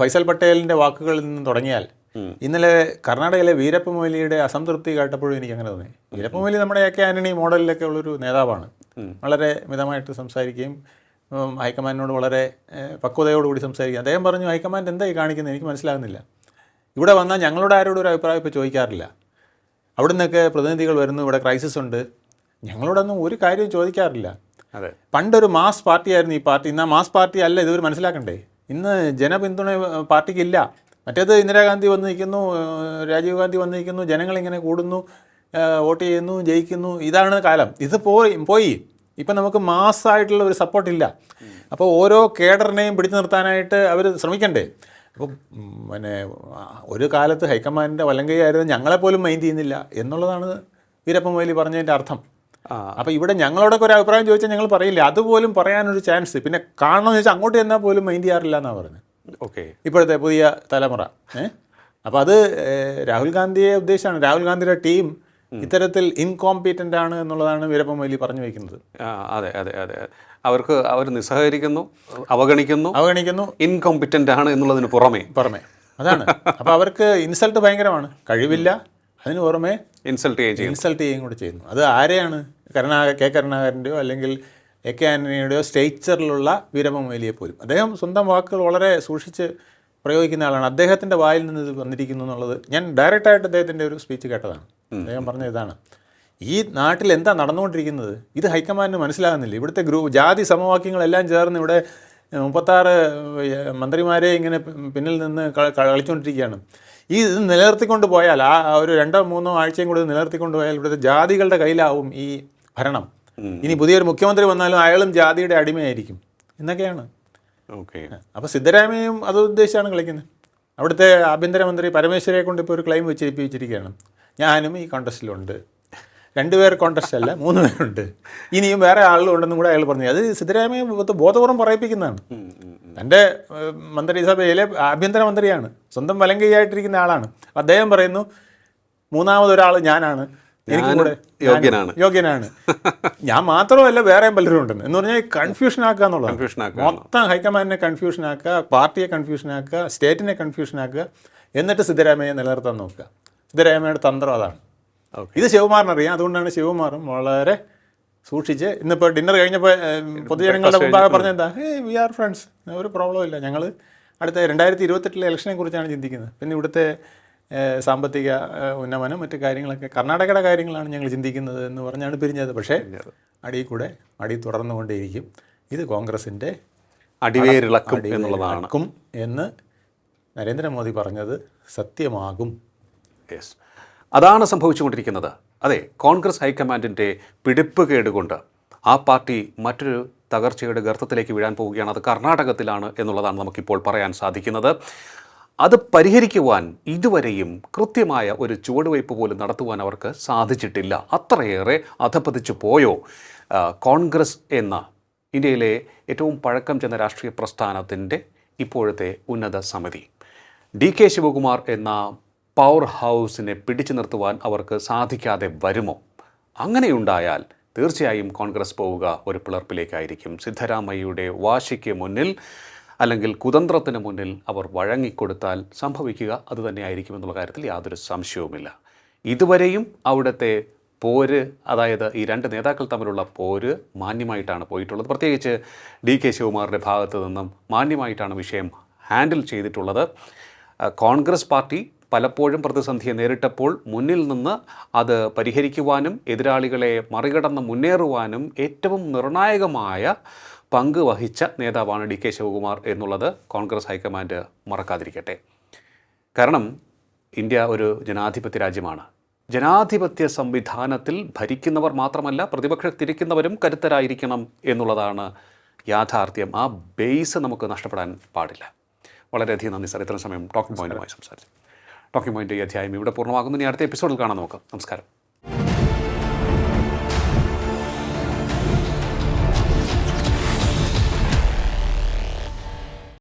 ഫൈസൽ പട്ടേലിന്റെ വാക്കുകളിൽ നിന്ന് തുടങ്ങിയാൽ ഇന്നലെ കർണാടകയിലെ വീരപ്പ മൊയ്ലിയുടെ അസംതൃപ്തി കേട്ടപ്പോഴും എനിക്ക് അങ്ങനെ തോന്നി. വീരപ്പ മൊയ്ലി നമ്മുടെ എ കെ ആന്റണി മോഡലിലൊക്കെ ഉള്ളൊരു നേതാവാണ്. വളരെ മിതമായിട്ട് സംസാരിക്കുകയും ഹൈക്കമാൻഡിനോട് വളരെ പക്വതയോടുകൂടി സംസാരിക്കുക അദ്ദേഹം പറഞ്ഞു ഹൈക്കമാൻഡ് എന്തായി കാണിക്കുന്നത്? എനിക്ക് മനസ്സിലാകുന്നില്ല. ഇവിടെ വന്നാൽ ഞങ്ങളോട് ആരോടും ഒരു അഭിപ്രായം ഇപ്പോൾ ചോദിക്കാറില്ല. അവിടെ നിന്നൊക്കെ പ്രതിനിധികൾ വരുന്നു ഇവിടെ ക്രൈസിസ് ഉണ്ട്. ഞങ്ങളോടൊന്നും ഒരു കാര്യവും ചോദിക്കാറില്ല. അതെ. പണ്ടൊരു മാസ് പാർട്ടിയായിരുന്നു ഈ പാർട്ടി. ഇന്ന് മാസ് പാർട്ടി അല്ല ഇതൊരു മനസ്സിലാക്കണ്ടേ? ഇന്ന് ജനപിന്തുണ പാർട്ടിക്കില്ല. മറ്റേത് ഇന്ദിരാഗാന്ധി വന്ന് നിൽക്കുന്നു ഏഹ്, രാജീവ് ഗാന്ധി വന്ന് നിൽക്കുന്നു ജനങ്ങളിങ്ങനെ കൂടുന്നു വോട്ട് ചെയ്യുന്നു ജയിക്കുന്നു. ഇതാണ് കാലം. ഇത് പോയി പോയി. ഇപ്പം നമുക്ക് മാസ്സായിട്ടുള്ള ഒരു സപ്പോർട്ടില്ല അപ്പോൾ ഓരോ കേഡറിനെയും പിടിച്ചു നിർത്താനായിട്ട് അവർ ശ്രമിക്കണ്ടേ? അപ്പം ഉം, പിന്നെ ഒരു കാലത്ത് ഹൈക്കമാൻഡിന്റെ വലങ്കയായിരുന്നു ഞങ്ങളെപ്പോലും മൈൻഡ് ചെയ്യുന്നില്ല എന്നുള്ളതാണ് വീരപ്പൻ മൊയ്ലി പറഞ്ഞതിന്റെ അർത്ഥം. അപ്പോൾ ഇവിടെ ഞങ്ങളോടൊക്കെ ഒരു അഭിപ്രായം ചോദിച്ചാൽ ഞങ്ങൾ പറയില്ല? അതുപോലും പറയാനൊരു ചാൻസ് പിന്നെ കാണണമെന്ന് വെച്ചാൽ അങ്ങോട്ട് ചെന്നാൽ പോലും മൈൻഡ് ചെയ്യാറില്ല എന്നാണ് പറഞ്ഞത് ഓക്കെ. ഇപ്പോഴത്തെ പുതിയ തലമുറ. ഏഹ് അപ്പോൾ അത് രാഹുൽ ഗാന്ധിയെ ഉദ്ദേശമാണ് രാഹുൽ ഗാന്ധിയുടെ ടീം ഇത്തരത്തിൽ ഇൻകോമ്പീറ്റന്റ് ആണ് എന്നുള്ളതാണ് വീരപ്പൻ മൊയ്ലി പറഞ്ഞു വയ്ക്കുന്നത് അതെ അതെ അതെ. അവർക്ക് അവർ നിസ്സഹകരിക്കുന്നു അവഗണിക്കുന്നു അവഗണിക്കുന്നു. ഇൻകോമ്പിറ്റന്റ് ആണ് എന്നുള്ളതിന് പുറമേ. പുറമെ. അതാണ്. അപ്പോൾ അവർക്ക് ഇൻസൾട്ട് ഭയങ്കരമാണ്. കഴിവില്ല അതിന് പുറമെ ഇൻസൾട്ട് ചെയ്യുകയും ഇൻസൾട്ട് ചെയ്യുകയും കൂടെ ചെയ്യുന്നു. അത് ആരെയാണ്? കരുണാക കെ കരുണാകരന്റെയോ അല്ലെങ്കിൽ എ കെ ആന്റണിയുടെയോ സ്റ്റേച്ചറിലുള്ള വീരപ്പൻ മൊയ്ലിയെ പോലും. അദ്ദേഹം സ്വന്തം വാക്കുകൾ വളരെ സൂക്ഷിച്ച് പ്രയോഗിക്കുന്ന ആളാണ്. അദ്ദേഹത്തിന്റെ വായിൽ നിന്ന് ഇത് വന്നിരിക്കുന്നു എന്നുള്ളത് ഞാൻ ഡയറക്റ്റായിട്ട് അദ്ദേഹത്തിന്റെ ഒരു സ്പീച്ച് കേട്ടതാണ്. അദ്ദേഹം പറഞ്ഞ ഇതാണ്. ഈ നാട്ടിൽ എന്താ നടന്നുകൊണ്ടിരിക്കുന്നത്? ഇത് ഹൈക്കമാൻഡിന് മനസ്സിലാകുന്നില്ല. ഇവിടുത്തെ ഗ്രൂപ്പ് ജാതി സമവാക്യങ്ങളെല്ലാം ചേർന്ന് ഇവിടെ മുപ്പത്താറ് മന്ത്രിമാരെ ഇങ്ങനെ പിന്നിൽ നിന്ന് കളിച്ചുകൊണ്ടിരിക്കുകയാണ്. ഈ ഇത് നിലനിർത്തിക്കൊണ്ട് പോയാൽ ആ ഒരു രണ്ടോ മൂന്നോ ആഴ്ചയും കൂടി നിലനിർത്തിക്കൊണ്ട് പോയാൽ ഇവിടുത്തെ ജാതികളുടെ കയ്യിലാവും ഈ ഭരണം. ഇനി പുതിയൊരു മുഖ്യമന്ത്രി വന്നാലും അയാളും ജാതിയുടെ അടിമയായിരിക്കും. എന്നൊക്കെയാണ്. ഓക്കെ. അപ്പോൾ സിദ്ധരാമയ്യയും അത് ഉദ്ദേശിച്ചാണ് കളിക്കുന്നത്. അവിടുത്തെ ആഭ്യന്തരമന്ത്രി പരമേശ്വരയെ കൊണ്ട് ഇപ്പോൾ ഒരു ക്ലെയിം വെച്ചിരിപ്പിച്ചിരിക്കുകയാണ്. ഞാനും ഈ കോൺടസ്റ്റിലുണ്ട് രണ്ടുപേർ കോൺടസ്റ്റ് അല്ല മൂന്ന് പേരുണ്ട്. ഇനിയും വേറെ ആളുകളുണ്ടെന്നും കൂടെ അയാൾ പറഞ്ഞു. അത് സിദ്ധരാമയ്യ ബോധ- ബോധപൂർവം പറയിപ്പിക്കുന്നതാണ്. തന്റെ മന്ത്രിസഭയിലെ ആഭ്യന്തരമന്ത്രിയാണ് സ്വന്തം വലങ്കയായിട്ടിരിക്കുന്ന ആളാണ്. അദ്ദേഹം പറയുന്നു മൂന്നാമതൊരാൾ ഞാനാണ്. എനിക്ക് കൂടെ യോഗ്യനാണ്. യോഗ്യനാണ്. ഞാൻ മാത്രമല്ല വേറെയും പലരും ഉണ്ടെന്ന്. എന്ന് പറഞ്ഞാൽ കൺഫ്യൂഷൻ ആക്കുക എന്നുള്ളതാണ്. മൊത്തം ഹൈക്കമാൻഡിനെ കൺഫ്യൂഷൻ ആക്കുക പാർട്ടിയെ കൺഫ്യൂഷൻ ആക്കുക സ്റ്റേറ്റിനെ കൺഫ്യൂഷൻ ആക്കുക എന്നിട്ട് സിദ്ധരാമയ്യെ നിലനിർത്താൻ നോക്കുക. സിദ്ധരാമയ്യയുടെ തന്ത്രം അതാണ്. ഇത് ശിവകുമാറിന് അറിയാം. അതുകൊണ്ടാണ് ശിവകുമാറും വളരെ സൂക്ഷിച്ച് ഇന്നിപ്പോൾ ഡിന്നർ കഴിഞ്ഞപ്പോൾ പൊതുജനങ്ങളുടെ മുമ്പാകെ പറഞ്ഞെന്താ? എന്താ ഏ വി ആർ ഫ്രണ്ട്സ് ഒരു പ്രോബ്ലം ഇല്ല. ഞങ്ങൾ അടുത്ത രണ്ടായിരത്തി ഇരുപത്തെട്ടിലെ ഇലക്ഷനെ കുറിച്ചാണ് ചിന്തിക്കുന്നത്. പിന്നെ ഇവിടുത്തെ സാമ്പത്തിക ഉന്നമനം മറ്റു കാര്യങ്ങളൊക്കെ കർണാടകയുടെ കാര്യങ്ങളാണ് ഞങ്ങൾ ചിന്തിക്കുന്നത് എന്ന് പറഞ്ഞാണ് പിരിഞ്ഞത്. പക്ഷേ അടി കൂടെ അടി തുടർന്നുകൊണ്ടേയിരിക്കും ഇത് കോൺഗ്രസിന്റെ അടിവേരിളക്കും എന്നുള്ളതാണ്. എന്ന് നരേന്ദ്രമോദി പറഞ്ഞത് സത്യമാകും യെസ് അതാണ് സംഭവിച്ചുകൊണ്ടിരിക്കുന്നത്. അതെ കോൺഗ്രസ് ഹൈക്കമാൻഡിന്റെ പിടിപ്പ് കേടുകൊണ്ട് ആ പാർട്ടി മറ്റൊരു തകർച്ചയുടെ ഗർത്തത്തിലേക്ക് വീഴാൻ പോവുകയാണ്. അത് കർണാടകത്തിലാണ് എന്നുള്ളതാണ് നമുക്കിപ്പോൾ പറയാൻ സാധിക്കുന്നത്. അത് പരിഹരിക്കുവാൻ ഇതുവരെയും കൃത്യമായ ഒരു ചുവടുവയ്പ് പോലും നടത്തുവാൻ അവർക്ക് സാധിച്ചിട്ടില്ല. അത്രയേറെ അധപ്പതിച്ചു പോയോ? കോൺഗ്രസ് എന്ന ഇന്ത്യയിലെ ഏറ്റവും പഴക്കം ചെന്ന രാഷ്ട്രീയ പ്രസ്ഥാനത്തിന്റെ ഇപ്പോഴത്തെ ഉന്നത സമിതി. ഡി കെ ശിവകുമാർ എന്ന പവർ ഹൗസിനെ പിടിച്ചു നിർത്തുവാൻ അവർക്ക് സാധിക്കാതെ വരുമോ? അങ്ങനെയുണ്ടായാൽ തീർച്ചയായും കോൺഗ്രസ് പോവുക ഒരു പിളർപ്പിലേക്കായിരിക്കും. സിദ്ധരാമയ്യയുടെ വാശിക്ക് മുന്നിൽ അല്ലെങ്കിൽ കുതന്ത്രത്തിന് മുന്നിൽ അവർ വഴങ്ങിക്കൊടുത്താൽ സംഭവിക്കുക അതുതന്നെയായിരിക്കും എന്നുള്ള കാര്യത്തിൽ യാതൊരു സംശയവുമില്ല. ഇതുവരെയും അവിടുത്തെ പോര് അതായത് ഈ രണ്ട് നേതാക്കൾ തമ്മിലുള്ള പോര് മാന്യമായിട്ടാണ് പോയിട്ടുള്ളത്. പ്രത്യേകിച്ച് ഡി കെ ശിവകുമാറിന്റെ ഭാഗത്തു നിന്നും മാന്യമായിട്ടാണ് വിഷയം ഹാൻഡിൽ ചെയ്തിട്ടുള്ളത്. കോൺഗ്രസ് പാർട്ടി പലപ്പോഴും പ്രതിസന്ധിയെ നേരിട്ടപ്പോൾ മുന്നിൽ നിന്ന് അത് പരിഹരിക്കുവാനും എതിരാളികളെ മറികടന്ന് മുന്നേറുവാനും ഏറ്റവും നിർണായകമായ പങ്ക് വഹിച്ച നേതാവാണ് ഡി കെ ശിവകുമാർ എന്നുള്ളത് കോൺഗ്രസ് ഹൈക്കമാൻഡ് മറക്കാതിരിക്കട്ടെ. കാരണം ഇന്ത്യ ഒരു ജനാധിപത്യ രാജ്യമാണ്. ജനാധിപത്യ സംവിധാനത്തിൽ ഭരിക്കുന്നവർ മാത്രമല്ല പ്രതിപക്ഷത്തിരിക്കുന്നവരും കരുത്തരായിരിക്കണം എന്നുള്ളതാണ് യാഥാർത്ഥ്യം. ആ ബേസ് നമുക്ക് നഷ്ടപ്പെടാൻ പാടില്ല. വളരെയധികം നന്ദി സാർ. ഇത്രയും സമയം ടോക്കിംഗ് പോയിന്റുമായി സംസാരിച്ചു ഈ അധ്യായം ഇവിടെ പൂർണമാകുന്നു. ഇനി അടുത്ത എപ്പിസോഡിൽ കാണാം നമുക്ക്. നമസ്കാരം.